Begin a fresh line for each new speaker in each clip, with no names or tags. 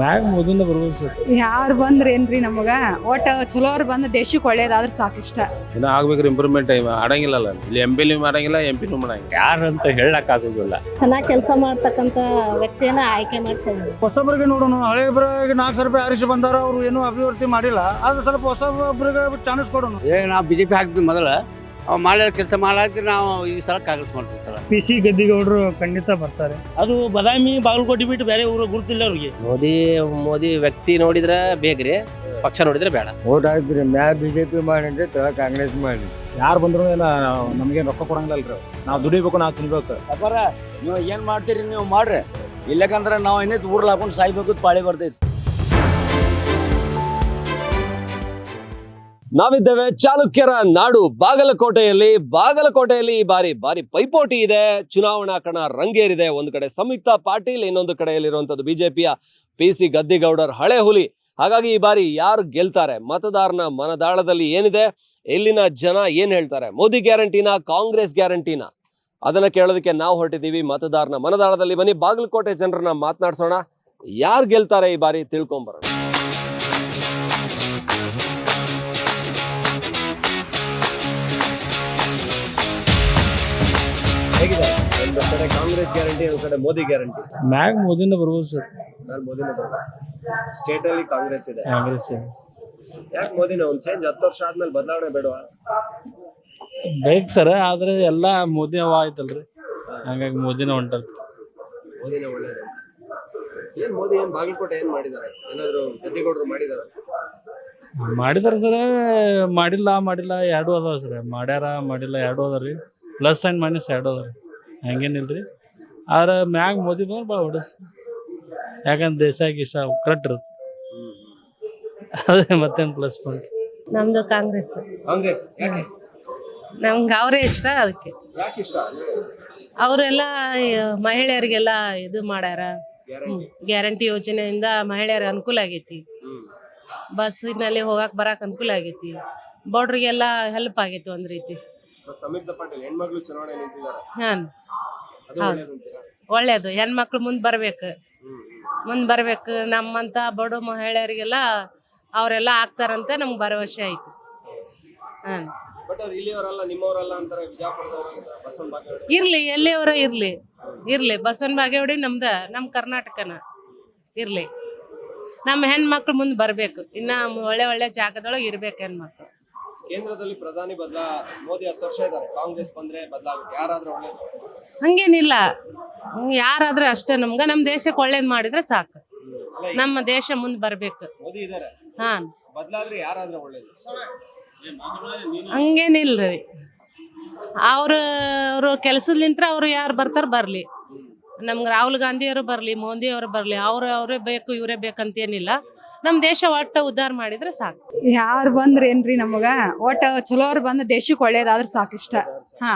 ಮ್ಯಾಗ ಮೋದಿನ ಬರ್ಬೋದು ಸರ್.
ಯಾರು ಬಂದ್ರ ಏನ್ರಿ ನಮಗ? ಒಟ್ಟ ಚಲೋರ್ ಬಂದ್ ದೇಶಕ್ಕೆ ಒಳ್ಳೇದಾದ್ರೆ ಸಾಕಿಷ್ಟ
ಇನ್ನ ಆಗ್ಬೇಕ್ರಿ ಇಂಪ್ರೂವ್ಮೆಂಟ್ ಆಡಂಗಿಲ್ಲ ಇಲ್ಲಿ ಎಂ ಪಿ ಮಾಡಂಗಿಲ್ಲ ಎಂ ಪಿನೂ ಮಾಡಂಗಿಲ್ಲ
ಯಾರಂತ ಹೇಳಕ್ ಆಗೋದಿಲ್ಲ.
ಚೆನ್ನಾಗಿ ಕೆಲಸ ಮಾಡ್ತಕ್ಕಂತ ವ್ಯಕ್ತಿಯನ್ನ ಆಯ್ಕೆ ಮಾಡ್ತೇವೆ
ಹೊಸಬ್ರಿಗೆ ನೋಡೋಣ. ಹಳೆ ಇಬ್ಬರಿಗೆ ನಾಲ್ಕು ಸಾವಿರ ರೂಪಾಯಿ ಆರಿಸಿ ಬಂದಾರ ಅವ್ರು ಏನು ಅಭಿವೃದ್ಧಿ ಮಾಡಿಲ್ಲ. ಆದ್ರೆ ಸ್ವಲ್ಪ ಹೊಸಬ್ರಿಗೆ ಚಾನ್ಸ್ ಕೊಡೋಣ.
ಏ ನಾವು ಬಿ ಜೆ ಪಿ ಹಾಕ್ತೀವಿ ಮೊದಲ. ಅವ್ ಮಾಡಿದ ಕೆಲಸ ಮಾಡಕ್ಕೆ ನಾವು ಈ ಸಲ ಕಾಂಗ್ರೆಸ್ ಮಾಡ್ತೀವಿ ಸರ್. ಸಲ
ಪಿ ಸಿ ಗದ್ದಿಗೌಡರು ಖಂಡಿತ ಬರ್ತಾರೆ.
ಅದು ಬದಾಮಿ ಬಾಗಲಕೋಟೆ ಬಿಟ್ಟು ಬೇರೆ ಊರು ಗುರುತಿಲ್ಲ ಅವ್ರಿಗೆ.
ಮೋದಿ ಮೋದಿ ವ್ಯಕ್ತಿ ನೋಡಿದ್ರೆ ಬೇಕ್ರಿ ಪಕ್ಷ ನೋಡಿದ್ರೆ ಬೇಡ.
ಓಟ್ ಹಾಕ್ತೀರಿ ಮ್ಯಾಲ ಬಿಜೆಪಿ ಮಾಡಿದ್ರೆ ತಳ ಕಾಂಗ್ರೆಸ್ ಮಾಡಿ.
ಯಾರು ಬಂದ್ರು ಎಲ್ಲ ನಮಗೆ ರೊಕ್ಕ ಕೊಡಂಗಿಲ್ಲಲ್ರಿ. ನಾವು ದುಡಿಬೇಕು ನಾವು ತಿನ್ಬೇಕು.
ಅಪ್ಪಾರ ನೀವು ಏನ್ ಮಾಡ್ತೀರಿ ನೀವು ಮಾಡ್ರಿ. ಇಲ್ಲಕಂದ್ರೆ ನಾವು ಏನೈತಿ ಊರ್ಲ ಹಾಕೊಂಡು ಸಾಯ್ಬೇಕು ಪಾಳಿ ಬರ್ತೈತಿ.
ನಾವಿದ್ದೇವೆ ಚಾಲುಕ್ಯರ ನಾಡು. ಬಾಗಲಕೋಟೆಯಲ್ಲಿ ಬಾಗಲಕೋಟೆಯಲ್ಲಿ ಈ ಬಾರಿ ಬಾರಿ ಪೈಪೋಟಿ ಇದೆ. ಚುನಾವಣಾ ಕಣ ರಂಗೇರಿದೆ. ಒಂದು ಕಡೆ ಸಂಯುಕ್ತ ಪಾಟೀಲ್, ಇನ್ನೊಂದು ಕಡೆಯಲ್ಲಿರುವಂತದ್ದು ಬಿಜೆಪಿಯ ಪಿ ಸಿ ಗದ್ದಿಗೌಡರ್ ಹಳೆ ಹುಲಿ. ಹಾಗಾಗಿ ಈ ಬಾರಿ ಯಾರು ಗೆಲ್ತಾರೆ? ಮತದಾರನ ಮನದಾಳದಲ್ಲಿ ಏನಿದೆ? ಇಲ್ಲಿನ ಜನ ಏನ್ ಹೇಳ್ತಾರೆ? ಮೋದಿ ಗ್ಯಾರಂಟಿನ? ಕಾಂಗ್ರೆಸ್ ಗ್ಯಾರಂಟಿನ? ಅದನ್ನ ಕೇಳೋದಕ್ಕೆ ನಾವು ಹೊರಟಿದ್ದೀವಿ. ಮತದಾರನ ಮನದಾಳದಲ್ಲಿ ಬನ್ನಿ. ಬಾಗಲಕೋಟೆ ಜನರನ್ನ ಮಾತನಾಡ್ಸೋಣ. ಯಾರು ಗೆಲ್ತಾರೆ ಈ ಬಾರಿ ತಿಳ್ಕೊಂಬರೋಣ. ಹೇಗಿದೆ? ಒಂದು ಕಡೆ ಕಾಂಗ್ರೆಸ್ ಗ್ಯಾರಂಟಿ ಒಂದು ಕಡೆ ಮೋದಿ ಗ್ಯಾರಂಟಿ.
ಮ್ಯಾಗ ಮೋದಿನ ಬರ್ಬೋದು ಸರ್.
ನಾನು ಮೋದಿನ ಸ್ಟೇಟ್ ಅಲ್ಲಿ ಕಾಂಗ್ರೆಸ್ ಇದೆ.
ಕಾಂಗ್ರೆಸ್
ಯಾಕೆ ಮೋದಿನ ಒಂದು ಚೇಂಜ್ ಹತ್ತು ವರ್ಷ ಆದ್ಮೇಲೆ ಬದಲಾವಣೆ ಬೇಡವಾ?
ಬೇಕು ಸರ್ ಆದ್ರೆ ಎಲ್ಲ ಮೋದಿ ಅವ ಆಯ್ತಲ್ರಿ. ಹಂಗಾಗಿ ಮೋದಿನ ಹೊಂಟಲ್
ಮೋದಿನ ಒಳ್ಳೇದು. ಏನ್ ಮೋದಿ ಏನ್ ಬಾಗಲಕೋಟೆ ಏನ್ ಮಾಡಿದಾರೆ? ಏನಾದ್ರು ಗದ್ದಿಗೌಡರು ಮಾಡಿದಾರ?
ಮಾಡಿದಾರ ಸರ್ ಮಾಡಿಲ್ಲ ಮಾಡಿಲ್ಲ ಎರಡು ಅದಾವ ಸರ್. ಮಾಡ್ಯಾರ ಮಾಡಿಲ್ಲ ಎರಡು ಅದಾವ ರೀ ಪ್ಲಸ್ ಆ್ಯಂಡ್ ಮೈನಸ್ ಎರಡು ಹಂಗೇನಿಲ್ಲ ರೀ ಆದ್ರೆ ಮ್ಯಾಗ ಮೋದಿ ಬಂದ್ರೆ ಭಾಳ ಹೊಡಸ್. ಯಾಕಂದ್ರೆ ದೇಶ ಗೀಶ ಕರೆಕ್ಟ್ ಇರುತ್ತೆ ಅದೇ ಮತ್ತೇನು ಪ್ಲಸ್ ಪಾಯಿಂಟ್
ನಮ್ದು ಕಾಂಗ್ರೆಸ್.
ಕಾಂಗ್ರೆಸ್ ಯಾಕೆ?
ನಮ್ಗೆ ಅವರೇ ಇಷ್ಟ ಅದಕ್ಕೆ.
ಯಾಕೆ ಇಷ್ಟ?
ಅವರೆಲ್ಲ ಮಹಿಳೆಯರಿಗೆಲ್ಲ ಇದು ಮಾಡ್ಯಾರ. ಗ್ಯಾರಂಟಿ ಯೋಜನೆಯಿಂದ ಮಹಿಳೆಯರ ಅನುಕೂಲ ಆಗೈತಿ. ಬಸ್ಸಿನಲ್ಲಿ ಹೋಗಕ್ಕೆ ಬರಕ್ಕೆ ಅನುಕೂಲ ಆಗೈತಿ. ಬಡ್ರಿಗೆಲ್ಲ ಹೆಲ್ಪ್ ಆಗೈತಿ ಒಂದು ರೀತಿ.
ಸಂಯುಕ್ತ ಪಾಟೀಲ್ ಹೆಣ್ಮಕ್ಳು ಚುನಾವಣೆ ನಿಂತಿದ್ದಾರೆ.
ಹಾನ್
ಅದು
ಹೌದು.
ಒಳ್ಳೇದು
ಹೆಣ್ಮಕ್ಳು ಮುಂದ್ ಬರ್ಬೇಕು. ಮುಂದ್ ಬರ್ಬೇಕು. ನಮ್ಮಂತ ಬಡ ಮಹಿಳೆಯರಿಗೆಲ್ಲ ಅವರೆಲ್ಲ ಆಗ್ತಾರಂತ ನಮ್ಗೆ ಭರವಸೆ ಐತಿ. ಹಾಂ.
ಬಟ್ ಅವ್ರು ಇಲ್ಲಿಯವರಲ್ಲ ನಿಮ್ಮವರಲ್ಲ ಅಂತಾರೆ ಬಿಜಾಪುರದವರು ಬಸವನ ಬಾಗೇವಾಡಿ.
ಇರ್ಲಿ ಎಲ್ಲಿಯವರ ಇರ್ಲಿ. ಇರ್ಲಿ. ಬಸವನ ಬಾಗೇವಾಡಿ ನಮ್ದ ನಮ್ಮ ಕರ್ನಾಟಕನ. ಇರ್ಲಿ. ನಮ್ಮ ಹೆಣ್ಮಕ್ಳು ಮುಂದೆ ಬರ್ಬೇಕು. ಇನ್ನ ಒಳ್ಳೆ ಒಳ್ಳೆ ಜಾಗದೊಳಗೆ ಇರ್ಬೇಕು ಹೆಣ್ಮಕ್ಳು.
ಕೇಂದ್ರದಲ್ಲಿ ಪ್ರಧಾನಿ ಬದಲಾ ಮೋದಿ ಹತ್ತು ವರ್ಷ ಇದ್ದಾರೆ. ಕಾಂಗ್ರೆಸ್ ಬಂದ್ರೆ ಬದಲಾಗುತ್ತೆ. ಯಾರಾದ್ರೂ ಒಳ್ಳೇದು
ಹಂಗೇನಿಲ್ಲ. ಯಾರಾದ್ರೂ ಅಷ್ಟೇ ನಮ್ಗೆ. ನಮ್ಮ ದೇಶಕ್ಕೆ ಒಳ್ಳೇದು ಮಾಡಿದ್ರೆ ಸಾಕು. ನಮ್ಮ ದೇಶ ಮುಂದೆ ಬರ್ಬೇಕು.
ಮೋದಿ ಇದಾರೆ
ಹಾಂ.
ಬದಲಾದ್ರೆ ಯಾರಾದ್ರೂ ಒಳ್ಳೇದು.
ಹಂಗೇನಿಲ್ರಿ. ಅವ್ರ ಅವರು ಕೆಲ್ಸದ್ಲಿಂತ್ರ ಅವ್ರು ಯಾರು ಬರ್ತಾರ ಬರ್ಲಿ. ನಮ್ಗೆ ರಾಹುಲ್ ಗಾಂಧಿಯವರು ಬರಲಿ ಮೋದಿ ಅವರು ಬರ್ಲಿ. ಅವ್ರು ಅವರೇ ಬೇಕು ಇವರೇ ಬೇಕಂತೇನಿಲ್ಲ. ನಮ್ಮ ದೇಶ ಒಟ್ಟ ಉದ್ಧಾರ ಮಾಡಿದ್ರೆ ಸಾಕು.
ಯಾರು ಬಂದ್ರ ಏನ್ರಿ ನಮಗ? ಒಟ್ಟ ಚಲೋರ್ ಬಂದ್ ದೇಶಕ್ಕೆ ಒಳ್ಳೇದಾದ್ರ ಸಾಕಿಷ್ಟ ಹಾ.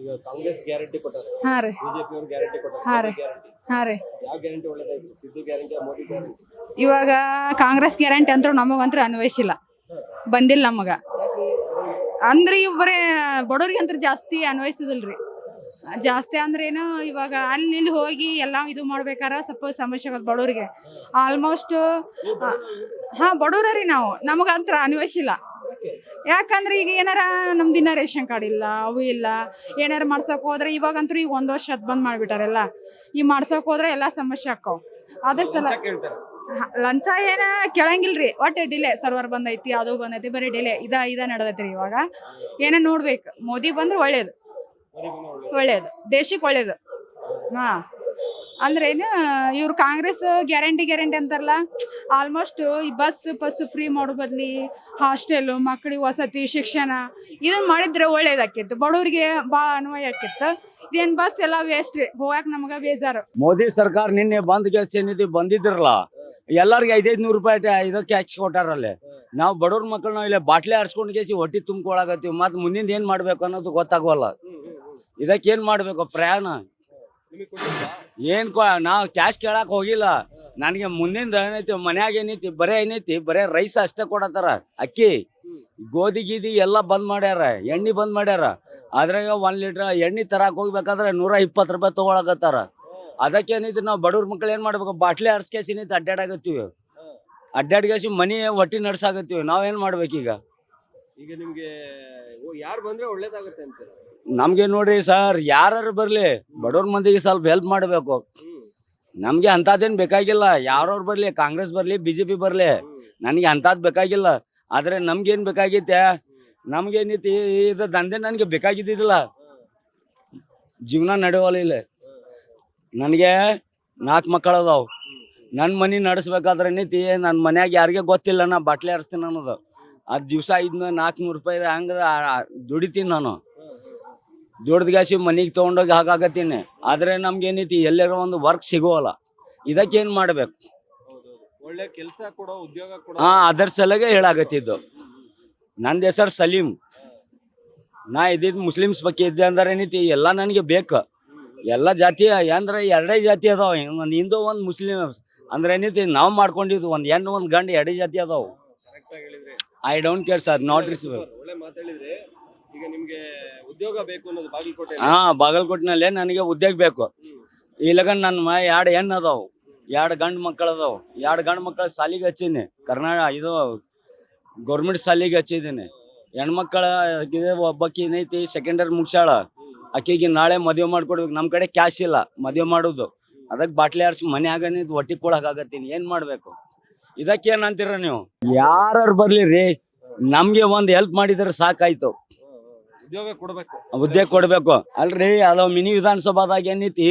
ಈಗ ಕಾಂಗ್ರೆಸ್ ಗ್ಯಾರಂಟಿ ಕೊಟ್ಟಾರೆ.
ಹಾ ರೀ.
ಬಿಜೆಪಿ ಅವ್ರು ಗ್ಯಾರಂಟಿ
ಹಾ
ಕೊಟ್ಟಾರೆ
ರೀ.
ಗ್ಯಾರಂಟಿ.
ಹಾ ರೀ.
ಯಾವ ಗ್ಯಾರಂಟಿ ಒಳ್ಳೇದಾಯ್ತು? Siddu guarantee Modi guarantee?
ಇವಾಗ ಕಾಂಗ್ರೆಸ್ ಗ್ಯಾರಂಟಿ ಅಂತೂ ನಮಗಂತ್ರ ಅನ್ವಯಿಸಿಲ್ಲ ಬಂದಿಲ್ಲ ನಮಗ. ಅಂದ್ರೆ ಇವ್ ಬರೇ ಬಡವ್ರಿಗೆ ಅಂತೂ ಜಾಸ್ತಿ ಅನ್ವಯಿಸೋದಿಲ್ರಿ ಜಾಸ್ತಿ ಅಂದ್ರೇನು ಏನು ಇವಾಗ ಅಲ್ಲಿ ಇಲ್ಲಿ ಹೋಗಿ ಎಲ್ಲ ಇದು ಮಾಡ್ಬೇಕಾರ ಸ್ವಲ್ಪ ಸಮಸ್ಯೆ ಆಗತ್ತೆ ಬಡವ್ರಿಗೆ. ಆಲ್ಮೋಸ್ಟ್ ಹಾ ಬಡವ್ರ ರೀ ನಾವು ನಮಗಂತ್ರ ಇಲ್ಲ. ಯಾಕಂದ್ರೆ ಈಗ ಏನಾರ ನಮ್ದು ಇನ್ನ ರೇಷನ್ ಕಾರ್ಡ್ ಇಲ್ಲ ಅವು ಇಲ್ಲ. ಏನಾರ ಮಾಡ್ಸಕ್ ಹೋದ್ರೆ ಇವಾಗಂತೂ ಈಗ ಒಂದ್ ವರ್ಷ ಅದ್ ಬಂದ್ ಮಾಡ್ಬಿಟ್ಟಾರೆಲ್ಲ. ಈ ಮಾಡ್ಸಕ್ ಹೋದ್ರೆ ಎಲ್ಲಾ ಸಮಸ್ಯೆ ಆಕ್ಕಾವ್. ಅದ್ರ ಸಲ ಲಂಚ ಏನ ಕೇಳಂಗಿಲ್ರಿ. ಒಟ್ಟು ಡಿಲೆ ಸರ್ವರ್ ಬಂದೈತಿ ಅದು ಬಂದೈತಿ ಬರೀ ಡಿಲೆ ಇದ ಇದ ನಡೆದೈತ್ರಿ ಇವಾಗ. ಏನ ನೋಡ್ಬೇಕು. ಮೋದಿ ಬಂದ್ರೆ ಒಳ್ಳೇದು.
ಒಳ್ಳೇದು.
ಒಳ್ಳೇದು ದೇಶಕ್ಕೆ ಒಳ್ಳೇದು. ಹಾ. ಅಂದ್ರೆ ಏನು ಇವ್ರು ಕಾಂಗ್ರೆಸ್ ಗ್ಯಾರಂಟಿ ಗ್ಯಾರಂಟಿ ಅಂತಾರಲ್ಲ ಆಲ್ಮೋಸ್ಟ್ ಈ ಬಸ್ ಬಸ್ ಫ್ರೀ ಮಾಡೋ ಬದ್ಲಿ ಹಾಸ್ಟೆಲ್ ಮಕ್ಕಳಿಗೆ ವಸತಿ ಶಿಕ್ಷಣ ಇದನ್ನ ಮಾಡಿದ್ರೆ ಒಳ್ಳೇದಾಕಿತ್ತು ಬಡವರಿಗೆ ಬಹಳ ಅನ್ವಯ ಆಕಿತ್ತು ಇದೇನ್ ಬಸ್ ಎಲ್ಲ ವೇಸ್ಟ್ ರೀ ಹೋಗಾಕ ನಮಗ ಬೇಜಾರು.
ಮೋದಿ ಸರ್ಕಾರ ನಿನ್ನೆ ಬಂದ್ ಕೆಲಸ ಏನಿದೆ ಬಂದಿದ್ರಲ್ಲ ಎಲ್ಲರಿಗೆ ಐದೈದು ನೂರು ರೂಪಾಯಿ ಇದಕ್ಕೆ ಹಚ್ಚಿ ಕೊಟ್ಟಾರಲ್ಲಿ. ನಾವು ಬಡವ್ರ ಮಕ್ಕಳು ಇಲ್ಲ ಇಲ್ಲಿ ಬಾಟ್ಲಿ ಹರ್ಸ್ಕೊಂಡು ಕೇಸಿ ಹೊಟ್ಟಿ ತುಂಬ್ಕೊಳಕತ್ತೀವಿ ಮತ್ತೆ ಮುಂದಿನ ಏನ್ ಮಾಡ್ಬೇಕು ಅನ್ನೋದು ಗೊತ್ತಾಗೋಲ್ಲ ಇದಕ್ಕೆ ಏನ್ ಮಾಡ್ಬೇಕು? ಪ್ರಯಾಣ. ಏನ್ ನಾವು ಕ್ಯಾಶ್ ಕೇಳಕ್ ಹೋಗಿಲ್ಲ. ನನಗೆ ಮುಂದಿಂದ ಏನೈತಿ, ಮನ್ಯಾಗ ಏನೈತಿ, ಬರೇ ಏನೈತಿ, ಬರೇ ರೈಸ್ ಅಷ್ಟೇ ಕೊಡತ್ತಾರ ಅಕ್ಕಿ. ಗೋಧಿ ಗೀದಿ ಎಲ್ಲ ಬಂದ್ ಮಾಡ್ಯಾರ, ಎಣ್ಣೆ ಬಂದ್ ಮಾಡ್ಯಾರ. ಅದ್ರಾಗ ಒಂದ್ ಲೀಟ್ರ್ ಎಣ್ಣೆ ತರಕ್ ಹೋಗ್ಬೇಕಾದ್ರೆ ನೂರ ಇಪ್ಪತ್ತು ರೂಪಾಯಿ ತಗೊಳಕತ್ತಾರ. ಏನೈತಿ, ನಾವು ಬಡವ್ರ ಮಕ್ಳು ಏನ್ ಮಾಡ್ಬೇಕು? ಬಾಟ್ಲಿ ಹರ್ಸ್ಕೇಸಿ ನಿಂತ ಅಡ್ಡಾಡಾಗತ್ತೀವಿ ಅಡ್ಡಾಡ್ಕೇಸಿ ಮನಿ ಹೊಟ್ಟಿ ನಡ್ಸಾಕತ್ತೀವಿ. ನಾವೇನ್ ಮಾಡ್ಬೇಕೀಗ?
ಈಗ ನಿಮ್ಗೆ ಯಾರು ಬಂದ್ರೆ ಒಳ್ಳೇದಾಗತ್ತೆ ಅಂತೀರ?
ನಮ್ಗೆ ನೋಡ್ರಿ ಸರ್ ಯಾರು ಬರ್ಲಿ ಬಡವ್ರ ಮಂದಿಗೆ ಸ್ವಲ್ಪ ಹೆಲ್ಪ್ ಮಾಡಬೇಕು. ನಮ್ಗೆ ಅಂತದೇನ್ ಬೇಕಾಗಿಲ್ಲ. ಯಾರವ್ರು ಬರ್ಲಿ ಕಾಂಗ್ರೆಸ್ ಬರ್ಲಿ ಬಿಜೆಪಿ ಬರ್ಲಿ ನನಗೆ ಅಂತದ್ ಬೇಕಾಗಿಲ್ಲ. ಆದ್ರೆ ನಮ್ಗೇನ್ ಬೇಕಾಗಿತ್ತೆ ನಮ್ಗೇನಿತ್ತು ಇದು ದಂಧೆ ನನಗೆ ಬೇಕಾಗಿದ್ದಿಲ್ಲ ಜೀವನ ನಡೆಯೋಲ್ಲ ಇಲ್ಲ. ನನಗೆ ನಾಲ್ಕು ಮಕ್ಕಳು ಅದಾವು. ನನ್ನ ಮನೆ ನಡೆಸ್ಬೇಕಾದ್ರೆ ನೀತಿ ನನ್ನ ಮನ್ಯಾಗ ಯಾರಿಗೆ ಗೊತ್ತಿಲ್ಲ ನಾ ಬಾಟ್ಲಿ ಹರಿಸ್ತೀನಿ ಅನ್ನೋದು. ಅದು ದಿವಸ ಐದ್ನೂರು ನಾಲ್ಕುನೂರು ರೂಪಾಯಿ ಹಂಗ ದುಡಿತೀನಿ ನಾನು. ದುಡ್ದ್ಗಾಸಿ ಮನೆಗೆ ತೊಗೊಂಡೋಗಿ ಹಾಕಾಕತ್ತೀನಿ. ಆದರೆ ನಮ್ಗೇನೈತಿ ಎಲ್ಲಾರ ಒಂದು ವರ್ಕ್ ಸಿಗೋಲ್ಲ. ಇದಕ್ಕೇನು ಮಾಡ್ಬೇಕು?
ಒಳ್ಳೆ ಕೆಲಸ ಕೊಡೋ ಉದ್ಯೋಗ ಕೊಡೋ
ಹಾ ಅದರ ಸಲಗೆ ಹೇಳಾಕತ್ತಿದ್ದು. ನಂದು ಹೆಸರು ಸಲೀಂ ನಾ ಇದ್ದಿದ್ದು ಮುಸ್ಲಿಮ್ಸ್ ಬಗ್ಗೆ ಇದ್ದೆ ಅಂದ್ರೆ ಏನೈತಿ ಎಲ್ಲ ನನಗೆ ಬೇಕು. ಎಲ್ಲ ಜಾತಿ ಅಂದ್ರೆ ಎರಡೇ ಜಾತಿ ಅದಾವ. ಒಂದು ಹಿಂದೂ ಒಂದು ಮುಸ್ಲಿಂ ಅಂದ್ರೆ ಏನೈತಿ ನಾವು ಮಾಡ್ಕೊಂಡಿದ್ದು ಒಂದು ಹೆಣ್ಣು ಒಂದು ಗಂಡು ಎರಡೇ ಜಾತಿ ಅದಾವ. I don't care sir not
receive ಈಗ ನಿಮ್ಗೆ ಉದ್ಯೋಗ ಬೇಕು ಅನ್ನೋದು ಬಾಗಲಕೋಟೆ
ಹಾ, ಬಾಗಲಕೋಟಿನಲ್ಲೇ ನನಗೆ ಉದ್ಯೋಗ ಬೇಕು. ಇಲ್ಲಗ ನನ್ನ ಎರಡು ಹೆಣ್ಣು ಅದಾವು. ಎರಡು ಗಂಡು ಮಕ್ಕಳು ಅದಾವು. ಎರಡು ಗಂಡು ಮಕ್ಕಳ ಸಾಲಿಗೆ ಹಚ್ಚೀನಿ. ಕರ್ನಾಟಕ ಇದು ಗೌರ್ಮೆಂಟ್ ಸಾಲಿಗೆ ಹಚ್ಚಿದ್ದೀನಿ ಹೆಣ್ಮಕ್ಳ ಇದೆ ಒಬ್ಬಾಕಿ ಏನೈತಿ ಸೆಕೆಂಡರಿ ಮುಗ್ಸಾಳ ಆಕಿಗೆ ನಾಳೆ ಮದುವೆ ಮಾಡ್ಕೊಡ್ಬೇಕು. ನಮ್ಮ ಕಡೆ ಕ್ಯಾಶ್ ಇಲ್ಲ, ಮದುವೆ ಮಾಡೋದು. ಅದಕ್ಕೆ ಬಾಟ್ಲಿ ಆರಿಸಿ ಮನೆ ಆಗನಿ ಹೊಟ್ಟಿ ಆಗತ್ತೀನಿ. ಏನು ಮಾಡಬೇಕು? ಇದಕ್ಕೆ ಅಂತೀರ ನೀವು? ಯಾರು ಬರ್ಲಿ ರೀ, ನಮಗೆ ಒಂದು ಹೆಲ್ಪ್ ಮಾಡಿದ್ರೆ ಸಾಕಾಯ್ತು.
ಉದ್ಯೋಗ ಕೊಡಬೇಕು.
ಉದ್ಯೋಗ ಕೊಡ್ಬೇಕು. ಅಲ್ರಿ ಅದು ಮಿನಿ ವಿಧಾನಸಭಾದಾಗ ಏನೈತಿ?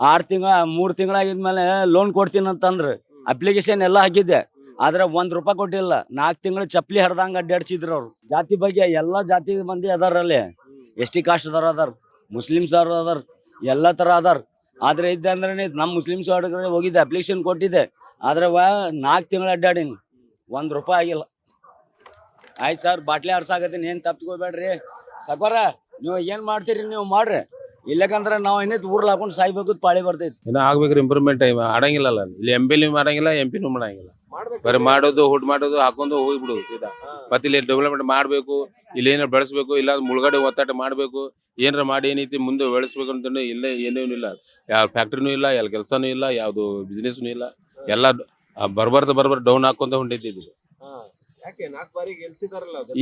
ಆರು ತಿಂಗಳ ಮೂರು ತಿಂಗಳಾಗಿದ್ಮೇಲೆ ಲೋನ್ ಕೊಡ್ತೀನಿ ಅಂತಂದ್ರೆ. ಅಪ್ಲಿಕೇಶನ್ ಎಲ್ಲ ಹಾಕಿದ್ದೆ. ಆದ್ರೆ ಒಂದ್ ರೂಪಾಯಿ ಕೊಟ್ಟಿಲ್ಲ. ನಾಲ್ಕು ತಿಂಗಳು ಚಪ್ಲಿ ಹರಿದಂಗ ಅಡ್ಡಾಡ್ಸಿದ್ರು ಅವ್ರು. ಜಾತಿ ಬಗ್ಗೆ ಎಲ್ಲಾ ಜಾತಿ ಮಂದಿ ಅದಾರಲ್ಲಿ ಎಸ್ ಟಿ ಕಾಸ್ಟ್ ಅದಾರ ಅದಾರ ಮುಸ್ಲಿಮ್ಸ್ ಅವ್ರ ಅದಾರ ಎಲ್ಲ ತರ ಅದಾರ. ಆದ್ರೆ ಇದ್ದೆ ಅಂದ್ರೆ ನಮ್ಮ ಮುಸ್ಲಿಮ್ಸ್ ಅವ್ರಿಗೆ ಹೋಗಿದ್ದೆ ಅಪ್ಲಿಕೇಶನ್ ಕೊಟ್ಟಿದ್ದೆ. ಆದ್ರೆ ವಾ ನಾಲ್ಕು ತಿಂಗಳು ಅಡ್ಡಾಡಿನಿ. ಒಂದ್ ರೂಪಾಯಿ ಆಗಿಲ್ಲ. ಆಯ್ತು ಸರ್ ಬಾಟ್ಲಿ ಆರ್ಸಾಗತ್ತೀನಿ ಏನ್ ತಪ್ಪಿಕೋಬೇಡ್ರಿ ಸಕೋರ ನೀವು ಏನ್ ಮಾಡ್ತೀರಿ ನೀವು ಮಾಡ್ರಿ. ಇಲ್ಲಕಂದ್ರ ನಾವು ಏನೈತಿ ಊರ್ಲ ಹಾಕೊಂಡು ಸಾಯ್ಬೇಕು ಪಾಳಿ ಬರ್ತೈತಿ.
ಇನ್ನ ಆಗ್ಬೇಕ್ರಿ ಇಂಪ್ರೂವ್ಮೆಂಟ್ ಆಡಂಗಿಲ್ಲ ಇಲ್ಲಿ ಎಂ ಪಿ ಮಾಡಂಗಿಲ್ಲ ಎಂ ಪಿನೂ ಮಾಡಂಗಿಲ್ಲ. ಬರೀ ಮಾಡೋದು ಹುಡ್ ಮಾಡೋದು, ಹಾಕೊಂಡು ಹೋಗ್ಬಿಡುದು ಮತ್ತೆ ಇಲ್ಲಿ ಡೆವಲಪ್ಮೆಂಟ್ ಮಾಡ್ಬೇಕು, ಇಲ್ಲಿ ಏನಾರ ಬೆಳೆಸ್ಬೇಕು ಇಲ್ಲ ಮುಳುಗಡೆ ಒತ್ತಾಟ ಮಾಡ್ಬೇಕು, ಏನಾರ ಮಾಡಿ ಏನೈತಿ ಮುಂದೆ ಬೆಳೆಸ್ಬೇಕು ಅಂತ ಇಲ್ಲ ಏನೇನು ಇಲ್ಲ. ಯಾವ ಫ್ಯಾಕ್ಟ್ರಿನೂ ಇಲ್ಲ, ಯಾವ ಕೆಲಸನೂ ಇಲ್ಲ, ಯಾವ್ದು ಬಿಸ್ನೆಸ್ನು ಇಲ್ಲ. ಎಲ್ಲ ಬರ್ಬಾರ್ದು ಬರ್ಬರ್ ಡೌನ್ ಹಾಕೊಂತ ಹೊಂಟೈತಿ
ಯಾಕೆ ನಾಲ್ಕು ಬಾರಿ ಗೆಲ್ಸಿದಾರಲ್ಲ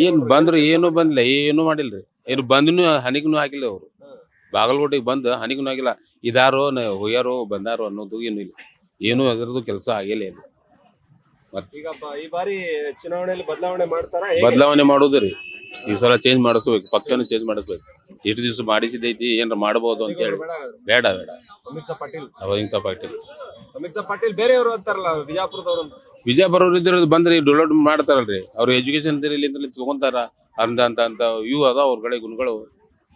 ಏನ್ ಬಂದ್ರು ಏನು ಬಂದಿಲ್ಲ ಏನು ಮಾಡಿಲ್ರಿ. ಏನು ಬಂದ್ನು ಹನಿಗೂ ಹಾಕಿಲ್ಲ ಅವ್ರು. ಬಾಗಲಕೋಟೆಗೆ ಬಂದು ಹನಿಗೂ ಆಗಿಲ್ಲ. ಇದಾರೋ ಹೋಗ್ಯಾರೋ ಬಂದಾರೋ ಅನ್ನೋದು ಏನು ಇಲ್ಲ. ಏನು ಅದರದ್ದು ಕೆಲಸ ಆಗಿಲ್ಲ ಏನು
ಈಗ ಈ ಬಾರಿ ಚುನಾವಣೆಯಲ್ಲಿ ಬದಲಾವಣೆ ಮಾಡ್ತಾರ?
ಬದಲಾವಣೆ ಮಾಡೋದ್ರಿ ಈ ಸಲ ಚೇಂಜ್ ಮಾಡಿಸ್ಬೇಕು ಪಕ್ಷನ ಚೇಂಜ್ ಮಾಡಿಸ್ಬೇಕು. ಇಷ್ಟು ದಿವಸ ಮಾಡಿಸಿದೈತಿ ಏನಾರ ಮಾಡಬಹುದು ಅಂತ ಹೇಳಿ. ಬೇಡ. ಬೇಡ
ಅಮಿತಾ ಪಾಟೀಲ್.
ಅವಾಗಿಂತ ಪಾಟೀಲ್.
ಅಮಿತಾ ಪಾಟೀಲ್ ಬೇರೆಯವರು ಅಂತಾರಲ್ಲ ಬಿಜಾಪುರದವ್ರು
ವಿಜಯ ಬರೋರು ಬಂದ್ರೆ ಡೆವಲಪ್ ಮಾಡ್ತಾರಲ್ರಿ. ಅವ್ರ ಎಜುಕೇಶನ್ ಇಲ್ಲಿಂದ ತಗೊಂತಾರ. ಅಂತ ಅಂತ ಅಂತ ಇವು ಅದಾವ ಅವ್ರ ಕಡೆ ಗುಣಗಳು.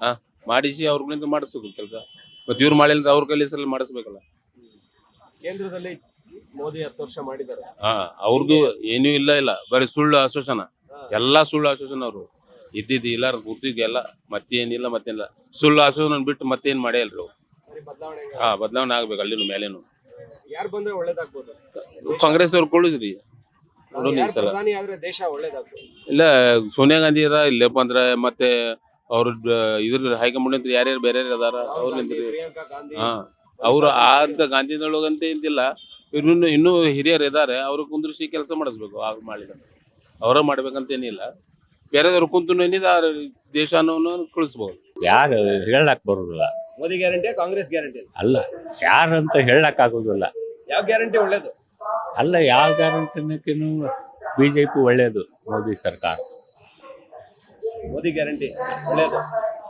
ಹಾ ಮಾಡಿಸಿ ಅವ್ರಗಳಿಂದ ಮಾಡಿಸ್ಬೇಕು ಕೆಲಸ. ಮತ್ತೆ ಇವ್ರು ಮಾಡಿಲ್ಲ ಅವ್ರ ಕೈಲಿ ಸಲ ಮಾಡಿಸ್ಬೇಕಲ್ಲ.
ಕೇಂದ್ರದಲ್ಲಿ ಮೋದಿ ಹತ್ತು ವರ್ಷ ಮಾಡಿದ್ದಾರೆ.
ಹಾ ಅವ್ರದ್ದು ಏನೂ ಇಲ್ಲ ಇಲ್ಲ. ಬರೀ ಸುಳ್ಳು ಆಶ್ವಾಸನ. ಎಲ್ಲಾ ಸುಳ್ಳು ಆಶ್ವಾಸನ ಅವರು. ಇದ್ದಿದ್ದು ಇಲ್ಲ ಗುರ್ತಿದ್ದು ಎಲ್ಲ ಮತ್ತೇನಿಲ್ಲ ಮತ್ತೇನಿಲ್ಲ ಸುಳ್ಳು ಆಶ್ವಾಸನ ಬಿಟ್ಟು ಮತ್ತೇನ್ ಮಾಡೇ ಇಲ್ರಿ ಹಾ ಬದಲಾವಣೆ ಆಗ್ಬೇಕು ಅಲ್ಲಿನೂ ಮೇಲೇನು.
ಯಾರು ಬಂದ್ರೆ ಒಳ್ಳೇದಾಗ್ಬೋದು?
ಕಾಂಗ್ರೆಸ್ ಅವ್ರು ಕೊಳ್ಳುದ್ರಿ ನೋಡೋಣ ಈ
ಯಾರು
ಸಲ.
ಪ್ರಧಾನಿ ಆದ್ರೆ ದೇಶ ಒಳ್ಳೇದಾಗ್ಬೋದು.
ಇಲ್ಲ ಸೋನಿಯಾ ಗಾಂಧಿ ಅದ ಇಲ್ಲಪ್ಪ ಅಂದ್ರ ಮತ್ತೆ ಅವ್ರ ಇದ್ರ ಹೈಕಮಾಂಡ್ ಅಂತ ಯಾರ್ಯಾರು ಬೇರೆ ಅದಾರ ಅವ್ರ ನಿಂತ್ರಿ.
ಪ್ರಿಯಾಂಕಾ ಗಾಂಧಿ.
ಹಾ ಅವ್ರು ಆ ಅಂತ ಗಾಂಧಿನೊಳಗಂತ ಇಂತಿಲ್ಲ ಇನ್ನು ಇನ್ನೂ ಹಿರಿಯರು ಇದಾರೆ ಅವ್ರು ಕುಂದ್ರಿಸಿ ಕೆಲಸ ಮಾಡಿಸ್ಬೇಕು ಆಗ ಮಾಡಿದ ಅವರ ಮಾಡ್ಬೇಕಂತ ಏನಿಲ್ಲ. ಬೇರೆದವ್ರು ಕುಂತು ಏನಿದೆ ದೇಶನೂ ಕಳಿಸ್ಬೋದು.
ಯಾರು ಹೇಳಕ್ ಬರುದಿಲ್ಲ.
ಮೋದಿ ಗ್ಯಾರಂಟಿ ಕಾಂಗ್ರೆಸ್ ಗ್ಯಾರಂಟಿ
ಅಲ್ಲ ಯಾರಂತ ಹೇಳಕ್ ಆಗೋದಿಲ್ಲ.
ಯಾವ ಗ್ಯಾರಂಟಿ ಒಳ್ಳೇದು?
ಅಲ್ಲ ಯಾವ ಗ್ಯಾರಂಟಿನಕ್ಕಿನ್ನು ಬಿಜೆಪಿ ಒಳ್ಳೇದು ಮೋದಿ ಸರ್ಕಾರ.
ಮೋದಿ ಗ್ಯಾರಂಟಿ ಒಳ್ಳೇದು.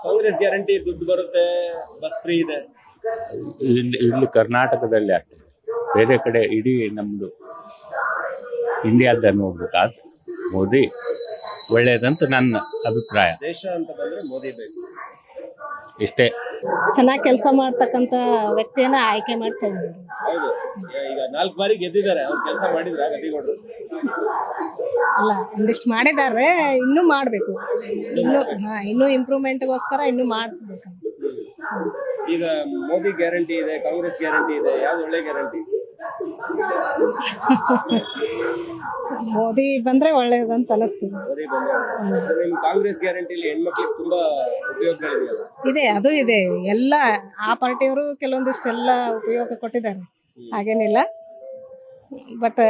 ಕಾಂಗ್ರೆಸ್ ಗ್ಯಾರಂಟಿ ದುಡ್ಡು ಬರುತ್ತೆ ಬಸ್ ಫ್ರೀ ಇದೆ.
ಇಲ್ಲಿ ಇಲ್ಲಿ ಕರ್ನಾಟಕದಲ್ಲಿ ಅಷ್ಟೇ. ಬೇರೆ ಕಡೆ ಇಡೀ ನಮ್ದು ಇಂಡಿಯಾದ ನೋಡ್ಬೇಕಾದ್ರೆ ಮೋದಿ ಒಳ್ಳೇದಂತ ನನ್ನ ಅಭಿಪ್ರಾಯ.
ದೇಶ ಅಂತ ಬಂದ್ರೆ ಮೋದಿ ಬೇಕು.
ಇಷ್ಟೇ.
ಚೆನ್ನಾಗಿ ಕೆಲಸ ಮಾಡ್ತಕ್ಕಂತ ವ್ಯಕ್ತಿಯನ್ನ ಆಯ್ಕೆ ಮಾಡ್ತೇವೆ
ಹೌದು. ಈಗ ನಾಲ್ಕು ಬಾರಿ ಗೆದ್ದಿದ್ದಾರೆ. ಅವ್ರು ಕೆಲಸ ಮಾಡಿದ್ರ ಗದ್ದಿಗೌಡರು
ಅಲ್ಲ ಒಂದಿಷ್ಟು ಮಾಡಿದಾರೆ ಇನ್ನು ಮಾಡಬೇಕು. ಇನ್ನು ಇನ್ನು ಇಂಪ್ರೂವ್ಮೆಂಟ್ ಇಂಪ್ರೂವ್ಮೆಂಟ್ಗೋಸ್ಕರ ಇನ್ನು ಮಾಡಬೇಕು.
ಈಗ ಮೋದಿ ಗ್ಯಾರಂಟಿ ಇದೆ ಕಾಂಗ್ರೆಸ್ ಗ್ಯಾರಂಟಿ ಇದೆ ಯಾವ್ದು ಒಳ್ಳೆ ಗ್ಯಾರಂಟಿ?
ಮೋದಿ ಬಂದ್ರೆ ಒಳ್ಳೇದಂತ ಅನಿಸ್ತೀವಿ
ಮೋದಿ ಬಂದ್ರೆ ನಿಮ್ ಕಾಂಗ್ರೆಸ್ ಗ್ಯಾರಂಟಿಲಿ ಹೆಣ್ಮಕ್ಳಿಗೆ ತುಂಬಾ ಉಪಯೋಗಗಳಿದೆಯಲ್ಲ?
ಇದೆ ಅದು ಇದೆ. ಎಲ್ಲ ಆ ಪಾರ್ಟಿಯವರು ಕೆಲವೊಂದಿಷ್ಟೆಲ್ಲ ಉಪಯೋಗ ಕೊಟ್ಟಿದ್ದಾರೆ. ಹಾಗೇನಿಲ್ಲ. ಬಟ್